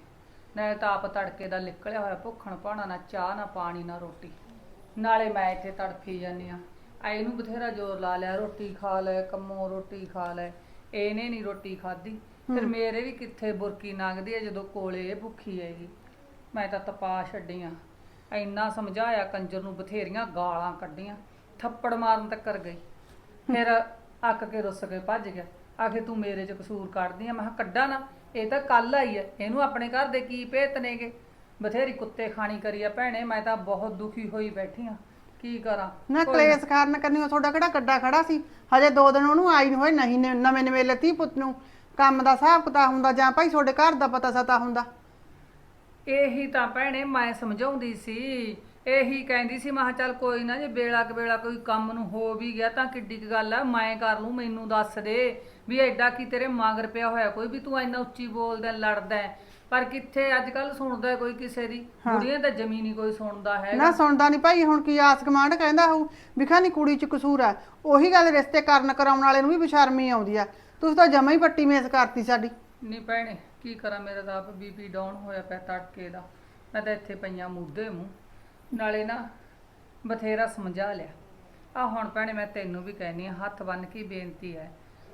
ਨਾ ਤਾਂ ਆਪ ਤੜਕੇ ਦਾ ਨਿਕਲਿਆ ਹੋਇਆ ਭੁੱਖਣ ਭਾਣਾ ਨਾ ਚਾਹ ਨਾ ਪਾਣੀ ਨਾ ਰੋਟੀ। ਨਾਲੇ ਮੈਂ ਇੱਥੇ ਤੜਫੀ ਜਾਨੀ ਆ ਆ ਇਹਨੂੰ ਬਥੇਰਾ ਜ਼ੋਰ ਲਾ ਲਿਆ ਰੋਟੀ ਖਾ ਲੈ ਕੰਮੋਂ ਰੋਟੀ ਖਾ ਲੈ। ਇਹਨੇ ਨਹੀਂ ਰੋਟੀ ਖਾਧੀ। ਫਿਰ ਮੇਰੇ ਵੀ ਕਿੱਥੇ ਬੁਰਕੀ ਲੰਘਦੀ ਹੈ ਜਦੋਂ ਕੋਲੇ ਇਹ ਭੁੱਖੀ ਹੈਗੀ। ਮੈਂ ਤਾਂ ਤਪਾ ਛੱਡੀਆਂ ਇੰਨਾ ਸਮਝਾਇਆ ਕੰਜਰ ਨੂੰ ਬਥੇਰੀਆਂ ਗਾਲਾਂ ਕੱਢੀਆਂ ਥੱਪੜ ਮਾਰਨ ਤੱਕ ਗਈ। ਫਿਰ ਅੱਕ ਕੇ ਰੁੱਸ ਕੇ ਭੱਜ ਗਿਆ। ਆਖੇ ਤੂੰ ਮੇਰੇ 'ਚ ਕਸੂਰ ਕੱਢਦੀ ਆ। ਮੈਂ ਕਿਹਾ ਕੱਢਾ ਨਾ ਇਹ ਤਾਂ ਕੱਲ ਆਈ ਐ ਇਹਨੂੰ ਆਪਣੇ ਘਰ ਦੇ ਕੀ ਭੇਤ ਨੇਗੇ? ਬਥੇਰੀ ਕੁੱਤੇ ਖਾਣੀ ਕਰੀ ਆ ਭੈਣੇ ਮੈਂ ਤਾਂ ਬਹੁਤ ਦੁਖੀ ਹੋਈ ਬੈਠੀ ਆ। ਕੀ ਕਰਾਂ? ਨਾ ਕਲੇਸ਼ ਕਾਰਨ ਕਰਨੀ ਉਹ ਤੁਹਾਡਾ ਕਿਹੜਾ ਗੱਡਾ ਖੜਾ ਸੀ? ਹਜੇ ਦੋ ਦਿਨ ਉਹਨੂੰ ਆਈ ਨੂੰ ਹੋਏ ਨਹੀਂ ਨਵੇਂ ਨਵੇਂ ਲੱਤੀ ਪੁੱਤ ਨੂੰ। ਕੰਮ ਦਾ ਹਿਸਾਬ ਕਿਤਾਬ ਹੁੰਦਾ ਜਾਂ ਭਾਈ ਤੁਹਾਡੇ ਘਰ ਦਾ ਪਤਾ ਸਤਾ ਹੁੰਦਾ? ਇਹੀ ਤਾਂ ਭੈਣੇ ਮੈਂ ਸਮਝਾਉਂਦੀ ਸੀ ਇਹੀ ਕਹਿੰਦੀ ਸੀ ਮੈਂ ਕਿਹਾ ਚੱਲ ਕੋਈ ਨਾ ਜੇ ਵੇਲਾ ਕੁ ਵੇਲਾ ਕੋਈ ਕੰਮ ਨੂੰ ਹੋ ਵੀ ਗਿਆ ਤਾਂ ਕਿੱਡੀ ਕੁ ਗੱਲ ਆ ਮੈਂ ਕਰ ਲੂੰ ਮੈਨੂੰ ਦੱਸ ਦੇ ਵੀ ਐਡਾ ਕੀ ਤੇਰੇ ਮਾਂਗਰ ਪਿਆ ਹੋਇਆ ਕੋਈ ਵੀ ਤੂੰ ਇੰਨਾ ਉੱਚੀ ਬੋਲਦਾ ਲੜਦਾ ਹੈ। ਪਰ ਕਿੱਥੇ ਅੱਜ ਕੱਲ ਸੁਣਦਾ ਕੋਈ ਕਿਸੇ ਦੀ ਬੁੜੀਆਂ ਤਾਂ ਜ਼ਮੀਨ ਹੀ ਕੋਈ ਸੁਣਦਾ ਹੈ ਨਾ ਸੁਣਦਾ ਨਹੀਂ ਭਾਈ ਹੁਣ ਕੀ ਆਸ ਕਮਾਂਡ ਕਹਿੰਦਾ ਹੋਊ ਵੀ ਖਾਨੀ ਕੁੜੀ ਚ ਕਸੂਰ ਆ ਉਹੀ ਗੱਲ ਰਿਸ਼ਤੇ ਕਰਨ ਕਰਾਉਣ ਵਾਲੇ ਨੂੰ ਵੀ ਬੇਸ਼ਰਮੀ ਆਉਂਦੀ ਆ ਤੁਸੀਂ ਤਾਂ ਜਮਾ ਹੀ ਪੱਟੀ ਮੇਸ ਕਰਤੀ ਸਾਡੀ ਨਹੀਂ ਭੈਣੇ ਕੀ ਕਰਾਂ? ਮੇਰਾ ਤਾਂ ਆਪ ਬੀਪੀ ਡਾਊਨ ਹੋਇਆ ਪਿਆ ਤੜਕੇ ਦਾ। ਮੈਂ ਤਾਂ ਇੱਥੇ ਪਈਆਂ ਮੁੱਦੇ ਮੂੰਹ। ਨਾਲੇ ਨਾ ਬਥੇਰਾ ਸਮਝਾ ਲਿਆ। ਆ ਹੁਣ ਭੈਣੇ ਮੈਂ ਤੈਨੂੰ ਵੀ ਕਹਿਨੀ ਆ ਹੱਥ ਬੰਨ ਕੇ ਬੇਨਤੀ ਹੈ।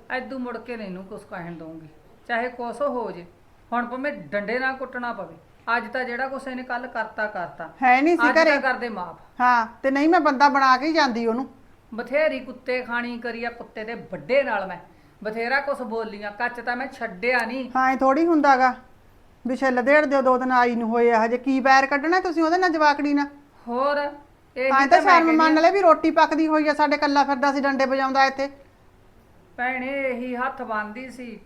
ਐਦੂ ਮੁੜ ਕੇ ਨਹੀਂ ਨੂੰ ਕੁਛ ਕਹਿਣ ਦਊਂਗੀ। ਚਾਹੇ ਕੁਛ ਹੋ ਜੇ। ਹੁਣ ਭਾਵੇਂ ਡੰਡੇ ਨਾਲ ਕੁੱਟਣਾ ਪਵੇ। ਅੱਜ ਤਾਂ ਜਿਹੜਾ ਕੁਛ ਇਹਨੇ ਕੱਲ ਕਰਤਾ ਕਰਤਾ। ਹੈ ਨਹੀਂ ਸੀ ਅੱਜ ਘਰੇ। ਤਾਂ ਕਰਦੇ ਮਾਫ। ਹਾਂ ਤੇ ਨਹੀਂ ਮੈਂ ਬੰਦਾ ਬਣਾ ਕੇ ਹੀ ਜਾਂਦੀ ਉਹਨੂੰ। ਬਥੇਰੀ ਕੁੱਤੇ ਖਾਣੀ ਕਰੀਆ ਕੁੱਤੇ ਦੇ ਵੱਡੇ ਨਾਲ ਮੈਂ। ਬਥੇਰਾ ਕੁਛ ਬੋਲੀਆਂ ਕੱਚ ਤਾਂ ਮੈਂ ਛੱਡਿਆ ਨਹੀਂ ਹਾਂ ਇਹ ਥੋੜੀ ਹੁੰਦਾਗਾ। ਵੀ ਛਿੱਲ ਦੇੜ ਦਿਓ ਦੋ ਦਿਨ ਆਈ ਨੂੰ ਹੋਏ ਆ ਹਜੇ। ਕੀ ਬੈਰ ਕੱਢਣਾ ਤੁਸੀਂ ਉਹਦੇ ਨਾਲ ਜਵਾਕੜੀ ਨਾਲ? ਹੋਰ ਇਹ ਐਂ ਤਾਂ ਸ਼ਰਮ ਮੰਨ ਲੈ ਵੀ ਰੋਟੀ ਪੱਕਦੀ ਹੋਈ ਆ ਸਾਡੇ ਕੱਲਾ ਫਿਰਦਾ ਸੀ ਡੰਡੇ ਵਜਾਉਂਦਾ ਇੱਥੇ। ਭੈਣੇ ਇਹੀ ਹੱਥ ਬੰਨਦੀ ਸੀ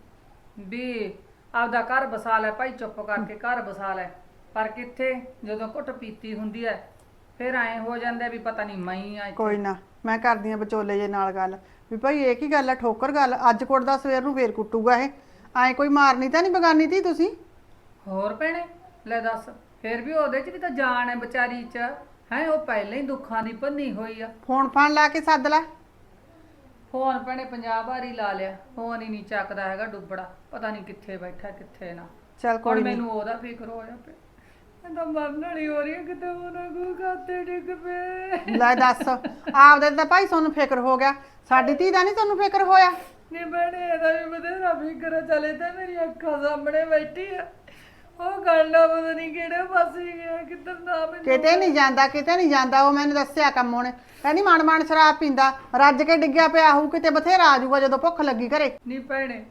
ਵੀ ਆਪਦਾ ਘਰ ਬਸਾ ਲੈ ਭਾਈ ਚੁੱਪ ਕਰਕੇ ਘਰ ਬਸਾ ਲੈ। ਪਰ ਕਿੱਥੇ? ਜਦੋਂ ਘੁੱਟ ਪੀਤੀ ਹੁੰਦੀ ਐ ਫਿਰ ਐਂ ਹੋ ਜਾਂਦਾ ਵੀ ਪਤਾ ਨਹੀਂ ਮੈਂ ਹੀ ਆ। ਕੋਈ ਨਾ ਮੈਂ ਕਰਦੀ ਆ ਵਿਚੋਲੇ ਜੇ ਨਾਲ ਗੱਲ। ਵੀ ਭਾਈ ਇਹ ਕੀ ਗੱਲ ਆ ਠੋਕਰ ਗੱਲ ਅੱਜ ਕੁੱਟਦਾ ਸਵੇਰ ਨੂੰ ਫੇਰ ਕੁੱਟੂਗਾ ਇਹ। ਐਂ ਕੋਈ ਮਾਰਨੀ ਤਾਂ ਨਹੀਂ ਬਗਾਨੀ ਤੀ ਤੁਸੀਂ? ਹੋਰ ਭੈਣੇ ਲੈ ਦੱਸ ਫਿਰ ਵੀ ਉਹਦੇ ਚ ਵੀ ਤਾਂ ਜਾਨ ਹੈ ਵਿਚਾਰੀ ਚ। ਹੈ ਉਹ ਪਹਿਲਾਂ ਹੀ ਦੁੱਖਾਂ ਦੀ ਭੰਨੀ ਹੋਈ ਆ। ਫੋਨ ਫਾਨ ਲਾ ਕੇ ਸੱਦ ਲੈ। ਫੋਨ ਭੈਣੇ 50 ਵਾਰੀ ਲਾ ਲਿਆ ਫੋਨ ਹੀ ਨਹੀਂ ਚੱਕਦਾ ਹੈਗਾ ਡੁੱਬੜਾ। ਪਤਾ ਨਹੀਂ ਕਿੱਥੇ ਬੈਠਾ ਕਿੱਥੇ ਨਾ। ਚੱਲ ਹੁਣ ਕੋਈ ਨਹੀਂ ਮੈਨੂੰ ਉਹਦਾ ਫਿਕਰ ਹੋਇਆ ਪਿਆ। ਤਾਂ ਮਰਨ ਵਾਲੀ ਹੋ ਰਹੀ ਹਾਂ ਕਿਤੇ ਉਹਨਾਂ ਕੋ ਖਾਤੇ ਡਿੱਗ ਪਏ। ਲੈ ਦੱਸ ਆਪਦੇ ਤਾਂ ਭਾਈ ਤੁਹਾਨੂੰ ਫਿਕਰ ਹੋ ਗਿਆ। ਸਾਡੀ ਧੀ ਦਾ ਨਹੀਂ ਤੁਹਾਨੂੰ ਫਿਕਰ ਹੋਇਆ? ਨੀ ਬਣੇ ਇਹਦਾ ਵੀ ਬਥੇਰਾ ਫਿਕਰ ਚਲੇ ਤਾਂ ਮੇਰੀ ਅੱਖਾਂ ਸਾਹਮਣੇ ਬੈਠੀ ਆ। ਉਹ ਗਾਂਡਾ ਪਤਾ ਨਹੀਂ ਕਿਹੜੇ ਪਾਸੇ ਗਿਆ ਕਿੱਧਰ ਨਾ ਮੈਨੂੰ ਕਿਤੇ ਨਹੀਂ ਜਾਂਦਾ ਕਿਤੇ ਨਹੀਂ ਜਾਂਦਾ ਉਹ ਮੈਨੂੰ ਦੱਸਿਆ ਕੰਮ ਉਹਨੇ। ਕਹਿੰਦੀ ਮਨ ਮਨ ਸ਼ਰਾਬ ਪੀਂਦਾ ਰੱਜ ਕੇ ਡਿੱਗਿਆ ਪਿਆ ਹੋਊ ਕਿਤੇ ਬਥੇਰਾ ਆ ਜਾਊਗਾ ਜਦੋਂ ਭੁੱਖ ਲੱਗੀ ਘਰੇ। ਨੀ ਭੈਣੇ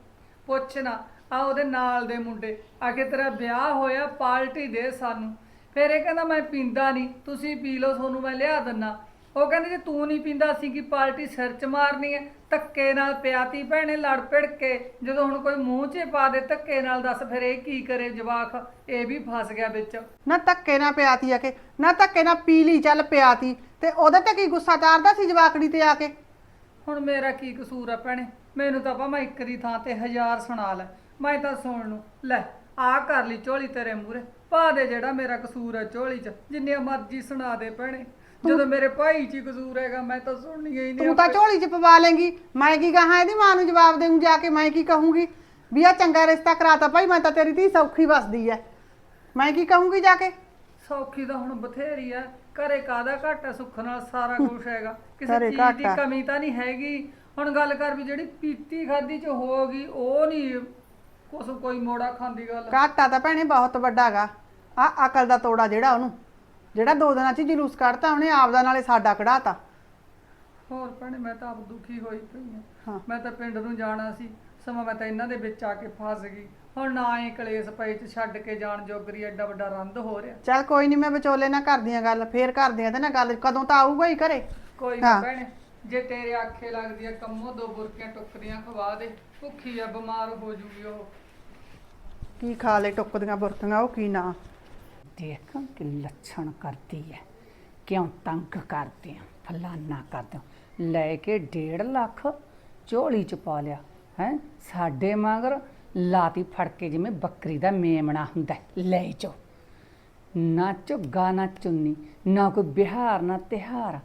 ਪੁੱਛ ਨਾ ਆ ਉਹਦੇ ਨਾਲ ਦੇ ਮੁੰਡੇ ਆਖੇ ਤੇਰਾ ਵਿਆਹ ਹੋਇਆ ਪਾਰਟੀ ਦੇ ਸਾਨੂੰ। ਫਿਰ ਇਹ ਕਹਿੰਦਾ ਮੈਂ ਪੀਂਦਾ ਨਹੀਂ ਤੁਸੀਂ ਪੀ ਲਓ ਤੁਹਾਨੂੰ ਮੈਂ ਲਿਆ ਦਿੰਨਾ। ਉਹ ਕਹਿੰਦੇ ਜੇ ਤੂੰ ਨਹੀਂ ਪੀਂਦਾ ਅਸੀਂ ਕੀ ਪਾਰਟੀ ਸਿਰ 'ਚ ਮਾਰਨੀ ਹੈ? ਧੱਕੇ ਨਾਲ ਪਿਆਤੀ ਭੈਣੇ ਲੜ ਪਿੜ ਕੇ। ਜਦੋਂ ਹੁਣ ਕੋਈ ਮੂੰਹ 'ਚ ਪਾ ਦੇ ਧੱਕੇ ਨਾਲ ਦੱਸ ਫਿਰ ਇਹ ਕੀ ਕਰੇ ਜਵਾਕ? ਇਹ ਵੀ ਫਸ ਗਿਆ ਵਿੱਚ। ਨਾ ਧੱਕੇ ਨਾ ਪਿਆਤੀ ਆ ਕੇ ਨਾ ਧੱਕੇ ਨਾ ਪੀ ਲਈ ਚੱਲ ਪਿਆਤੀ ਤੇ। ਉਹਦੇ ਤੇ ਕੀ ਗੁੱਸਾ ਤਾਰਦਾ ਸੀ ਜਵਾਕੜੀ ਤੇ ਆ ਕੇ? ਹੁਣ ਮੇਰਾ ਕੀ ਕਸੂਰ ਆ ਭੈਣੇ? ਮੈਨੂੰ ਤਾਂ ਭਾਵੇਂ ਇੱਕ ਦੀ ਥਾਂ ਤੇ ਹਜ਼ਾਰ ਸੁਣਾ ਲੈ। ਮੈਂ ਤਾਂ ਸੁਣ ਨੂੰ ਲੈ ਆ ਕਰ ਲਈ ਝੋਲੀ ਤੇਰੇ ਮੂਰੇ ਪਾ ਦੇ ਜਿਹੜਾ ਮੇਰਾ ਕਸੂਰ ਹੈ ਝੋਲੀ 'ਚ। ਜਿੰਨੇ ਮਰਜ਼ੀ ਸੁਣਾ ਦੇ ਭੈਣੇ। ਜਦੋਂ ਮੇਰੇ ਭਾਈ 'ਚ ਹੀ ਕਸੂਰ ਹੈਗਾ ਮੈਂ ਤਾਂ ਸੁਣਨੀਆਂ ਹੀ ਨਹੀਂ ਤੂੰ ਤਾਂ ਝੋਲੀ 'ਚ ਪਵਾ ਲੇਂਗੀ। ਮੈਂ ਕੀ ਕਹਾਂ ਇਹਦੀ ਮਾਂ ਨੂੰ ਜਵਾਬ ਦੇਉਂ ਜਾ ਕੇ ਮੈਂ ਕੀ ਕਹੂੰਗੀ? ਵੀ ਆ ਚੰਗਾ ਰਿਸ਼ਤਾ ਕਰਾਤਾ ਭਾਈ ਮੈਂ ਤਾਂ ਤੇਰੀ ਧੀ ਸੌਖੀ ਵਸਦੀ ਐ। ਮੈਂ ਕੀ ਕਹੂੰਗੀ ਜਾ ਕੇ? ਸੌਖੀ ਤਾਂ ਹੁਣ ਬਥੇਰੀ ਆ ਘਰੇ ਕਾਦਾ ਘਾਟਾ ਸੁੱਖ ਨਾਲ ਸਾਰਾ ਕੁਝ ਹੈਗਾ। ਕਿਸੇ ਘਰੇ ਚੀਜ਼ ਦੀ ਘਾਟਾ। ਕਮੀ ਤਾਂ ਨਹੀਂ ਹੈਗੀ। ਹੁਣ ਗੱਲ ਕਰ ਵੀ ਜਿਹੜੀ ਪੀਤੀ ਖਾਦੀ 'ਚ ਹੋ ਗਈ ਉਹ ਨਹੀਂ ਕੁਛ ਕੋਈ ਮੋੜਾ ਖਾਂਦੀ ਗੱਲ। ਘਾਟਾ ਤਾਂ ਭੈਣੇ ਬਹੁਤ ਵੱਡਾ ਗਾ। ਆ ਅਕਲ ਦਾ ਤੋੜਾ ਜਿਹੜਾ ਉਹਨੂੰ। ਜਿਹੜਾ ਦੋ ਦਿਨਾਂ 'ਚ ਹੀ ਜਲੂਸ ਕੱਢਤਾ ਉਹਨੇ ਆਪਦਾ ਨਾਲੇ ਸਾਡਾ ਕਢਾਤਾ। ਹੋਰ ਭੈਣੇ ਮੈਂ ਤਾਂ ਆਪ ਦੁਖੀ ਹੋਈ ਪਈ ਹਾਂ। ਹਾਂ। ਮੈਂ ਤਾਂ ਪਿੰਡ ਨੂੰ ਜਾਣਾ ਸੀ। ਸਮਾਂ ਮੈਂ ਤਾਂ ਇਹਨਾਂ ਦੇ ਵਿੱਚ ਆ ਕੇ ਫਸ ਗਈ। ਹੁਣ ਨਾ ਇਹ ਕਲੇਸ਼ ਪਈ ਚ ਛੱਡ ਕੇ ਜਾਣ ਜੋਗਰੀ ਐਡਾ ਵੱਡਾ ਰੰਦ ਹੋ ਰਿਹਾ। ਚੱਲ ਕੋਈ ਨਹੀਂ ਮੈਂ ਵਿਚੋਲੇ ਨਾਲ ਕਰਦੀ ਆ ਗੱਲ ਫੇਰ ਕਰਦੀ ਆ ਤੇ ਨਾ ਗੱਲ ਕਦੋਂ ਤਾਂ ਆਊਗਾ ਹੀ ਘਰੇ। ਕੋਈ ਨਾ ਹਾਂ। ਭੈਣੇ ਜੇ ਤੇਰੇ ਆਖੇ ਲੱਗਦੀ ਆ ਕੰਮੋਂ ਦੋ ਬੁਰਕੀਆਂ ਟੁੱਕਰੀਆਂ ਖਵਾ ਦੇ ਭੁੱਖੀ ਆ ਬਿਮਾਰ ਹੋ ਜੂਗੀ ਉਹ। ਕੀ ਖਾ ਲੈ ਟੁੱਕਦੀਆਂ ਬੁਰਕੀਆਂ ਉਹ ਕੀ ਨਾ? ਦੇਖ ਕਿ ਲੱਛਣ ਕਰਦੀ ਹੈ ਕਿਉਂ ਤੰਗ ਕਰਦੇ ਆ? ਫਲਾਨਾ ਕਰਦੇ ਆ। ਲੈ ਕੇ 1.5 ਲੱਖ ਝੋਲੀ ਚ ਪਾ ਲਿਆ ਹੈ? ਸਾਡੇ ਮਗਰ ਲਾਤੀ ਫੜ ਕੇ ਜਿਵੇਂ ਬੱਕਰੀ ਦਾ ਮੇਮਣਾ ਹੁੰਦਾ ਹੈ, ਲੈ ਚੋ ਨਾ ਝੁੱਗਾ ਨਾ ਚੁੰਨੀ ਨਾ ਕੋਈ ਬਿਹਾਰ ਨਾ ਤਿਹਾਰ।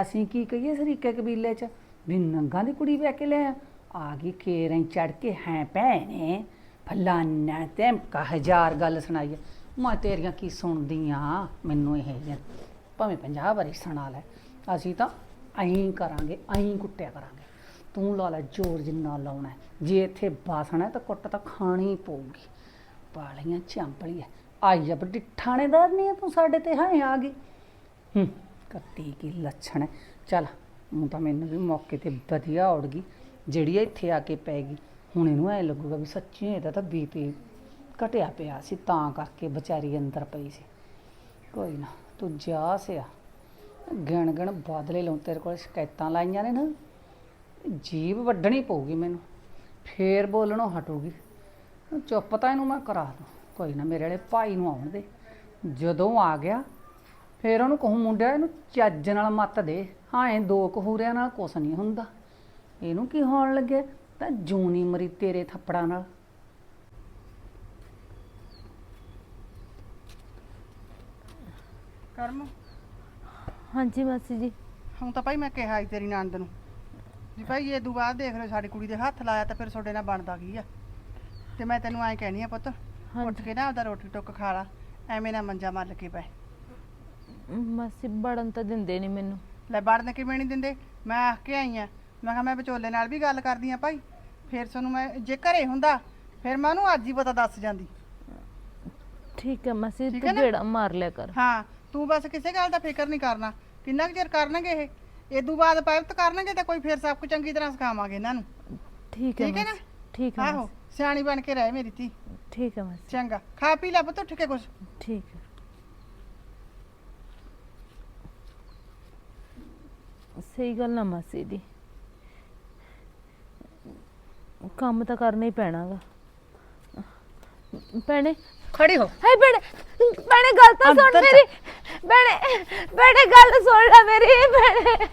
ਅਸੀਂ ਕੀ ਕਹੀਏ ਸਰੀਕੇ ਕਬੀਲੇ ਚ? ਵੀ ਨੰਗਾ ਦੀ ਕੁੜੀ ਵਿਆਹ ਕੇ ਲੈ ਆ। ਆ ਗਈ ਕੇਰਾਂ ਚੜ ਕੇ ਹੈ ਭੈਣੇ? ਫਲਾਨਾ ਤੇ ਕਾ ਹਜ਼ਾਰ ਗੱਲ ਸੁਣਾਈ ਹੈ। ਮੈਂ ਤੇਰੀਆਂ ਕੀ ਸੁਣਦੀ ਆ ਮੈਨੂੰ ਇਹ ਜਿਹੀਆਂ ਭਾਵੇਂ 50 ਵਾਰੀ ਸੁਣਾ ਲੈ। ਅਸੀਂ ਤਾਂ ਐਂ ਕਰਾਂਗੇ, ਐਂ ਕੁੱਟਿਆ ਕਰਾਂਗੇ। ਤੂੰ ਲਾ ਲੈ ਜ਼ੋਰ ਜਿੰਨਾ ਲਾਉਣਾ ਜੇ ਇੱਥੇ ਬਾਸਣਾ ਤਾਂ ਕੁੱਟ ਤਾਂ ਖਾਣੀ ਪਊਗੀ। ਪਾਲੀਆਂ ਚਾਂਪਲੀ ਐ ਆਈ ਆ ਵੱਡੀ ਥਾਣੇਦਾਰ ਨਹੀਂ ਹੈ ਤੂੰ ਸਾਡੇ ਤੇ ਹਾਂ ਆ ਗਈ। ਹੂੰ ਕੱਤੀ ਕੀ ਲੱਛਣ ਹੈ। ਚੱਲ, ਹੁਣ ਤਾਂ ਮੈਨੂੰ ਵੀ ਮੌਕੇ ਤੇ ਵਧੀਆ ਉੜ ਗਈ। ਜਿਹੜੀ ਇੱਥੇ ਆ ਕੇ ਪੈ ਗਈ। ਹੁਣ ਇਹਨੂੰ ਐ ਲੱਗੂਗਾ ਵੀ ਸੱਚੀ ਇਹਦਾ ਤਾਂ ਬੀਪੀ ਘਟਿਆ ਪਿਆ ਸੀ, ਤਾਂ ਕਰਕੇ ਵਿਚਾਰੀ ਅੰਦਰ ਪਈ ਸੀ। ਕੋਈ ਨਾ, ਤੂੰ ਜਾ ਸਿਆ। ਗਣ ਗਣ ਬਾਦਲੇ ਲਾਉਂ, ਤੇਰੇ ਕੋਲ ਸ਼ਿਕਾਇਤਾਂ ਲਾਈਆਂ ਨੇ ਨਾ ਜੀਬ ਵੱਢਣੀ ਪਊਗੀ ਮੈਨੂੰ, ਫੇਰ ਬੋਲਣੋਂ ਹਟੂਗੀ। ਚੁੱਪ ਤਾਂ ਇਹਨੂੰ ਮੈਂ ਕਰਾ ਦੂੰ। ਕੋਈ ਨਾ, ਮੇਰੇ ਵਾਲੇ ਭਾਈ ਨੂੰ ਆਉਣ ਦੇ। ਜਦੋਂ ਆ ਗਿਆ, ਫੇਰ ਉਹਨੂੰ ਕਹੂੰ, ਮੁੰਡਿਆ, ਇਹਨੂੰ ਚੱਜ ਨਾਲ ਮੱਤ ਦੇ। ਹਾਂ, ਇਹ ਦੋ ਕਹੂਰਿਆਂ ਨਾਲ ਕੁਛ ਨਹੀਂ ਹੁੰਦਾ। ਇਹਨੂੰ ਕੀ ਹੋਣ ਲੱਗਿਆ? ਤਾਂ ਜੂਨੀ ਮਰੀ ਤੇਰੇ ਥੱਪੜਾਂ ਨਾਲ। ਕਰਮ? ਹਾਂਜੀ ਮਾਸੀ ਜੀ। ਹੁਣ ਤਾਂ ਭਾਈ ਮੈਂ ਕਿਹਾ ਸੀ ਤੇਰੀ ਨੰਦ ਨੂੰ ਵੀ ਭਾਈ ਇਹ ਤੋਂ ਦੇਖ ਲਓ ਸਾਡੀ ਕੁੜੀ ਦੇ ਹੱਥ ਲਾਇਆ ਤਾਂ ਫਿਰ ਤੁਹਾਡੇ ਨਾਲ ਬਣਦਾ ਕੀ ਆ। ਤੇ ਮੈਂ ਤੈਨੂੰ ਐਂ ਕਹਿਣੀ ਆ ਪੁੱਤ ਉੱਠ ਕੇ ਨਾ ਆਪਦਾ ਰੋਟੀ ਟੁੱਕ ਖਾ ਲਾ ਐਵੇਂ ਨਾ ਮੰਜਾ ਮੱਲ ਕੇ ਪੈ ਮਾਸੀ ਬੜਨ ਤਾਂ ਦਿੰਦੇ ਨਹੀਂ ਮੈਨੂੰ। ਲੈ ਬੜਨ ਕਿਵੇਂ ਨਹੀਂ ਦਿੰਦੇ? ਮੈਂ ਆਖ ਕੇ ਆਈ ਆ। ਮੈਂ ਕਿਹਾ ਮੈਂ ਵਿਚੋਲੇ ਨਾਲ ਵੀ ਗੱਲ ਕਰਦੀ ਆ ਭਾਈ। ਫਿਰ ਤੁਹਾਨੂੰ ਮੈਂ ਜੇ ਘਰੇ ਹੁੰਦਾ ਫਿਰ ਮੈਂ ਉਹਨੂੰ ਅੱਜ ਹੀ ਪਤਾ ਦੱਸ ਜਾਂਦੀ। ਠੀਕ ਹੈ ਮਾਸੀ ਠੀਕ ਤੂੰ ਨਾ? ਗੇੜਾ ਮਾਰ ਲਿਆ ਕਰ। ਹਾਂ ਤੂੰ ਬਸ ਕਿਸੇ ਗੱਲ ਦਾ ਫਿਕਰ ਨਹੀਂ ਕਰਨਾ। ਕਿੰਨਾ ਕੁ ਚਿਰ ਕਰਨਗੇ ਇਹ? ਇਦੋਂ ਬਾਅਦ ਪਹਿਲਤ ਕਰਨਗੇ ਤਾਂ ਕੋਈ ਫਿਰ ਸਭ ਕੁਝ ਚੰਗੀ ਤਰ੍ਹਾਂ ਸਿਖਾਵਾਂਗੇ ਇਹਨਾਂ ਨੂੰ। ਠੀਕ ਹੈ ਠੀਕ ਹੈ ਨਾ? ਮਾਸੀ। ਠੀਕ ਹੈ ਆਹੋ ਮਾਸੀ, ਸਿਆਣੀ ਬਣ ਕੇ ਰਹਿ ਮੇਰੀ ਧੀ। ਠੀਕ ਹੈ ਮਾਸੀ। ਚੰਗਾ। ਖਾ ਪੀ ਲੈ ਪੁੱਤ ਉੱਠ ਕੇ ਕੁਛ। ਠੀਕ ਹੈ। ਸਹੀ ਗੱਲ ਨਾ ਮਾਸੀ ਦੀ। ਕੰਮ ਤਾਂ ਕਰਨਾ ਹੀ ਪੈਣਾਗਾ ਭੈਣੇ। ਖੜੀ ਹੋ। ਹਾਏ ਭੈਣੇ ਭੈਣੇ ਗੱਲ ਤਾਂ ਸੁਣ ਮੇਰੀ। ਭੈਣੇ ਭੈਣੇ ਗੱਲ ਸੁਣ ਲੈ ਮੇਰੀ ਭੈਣੇ।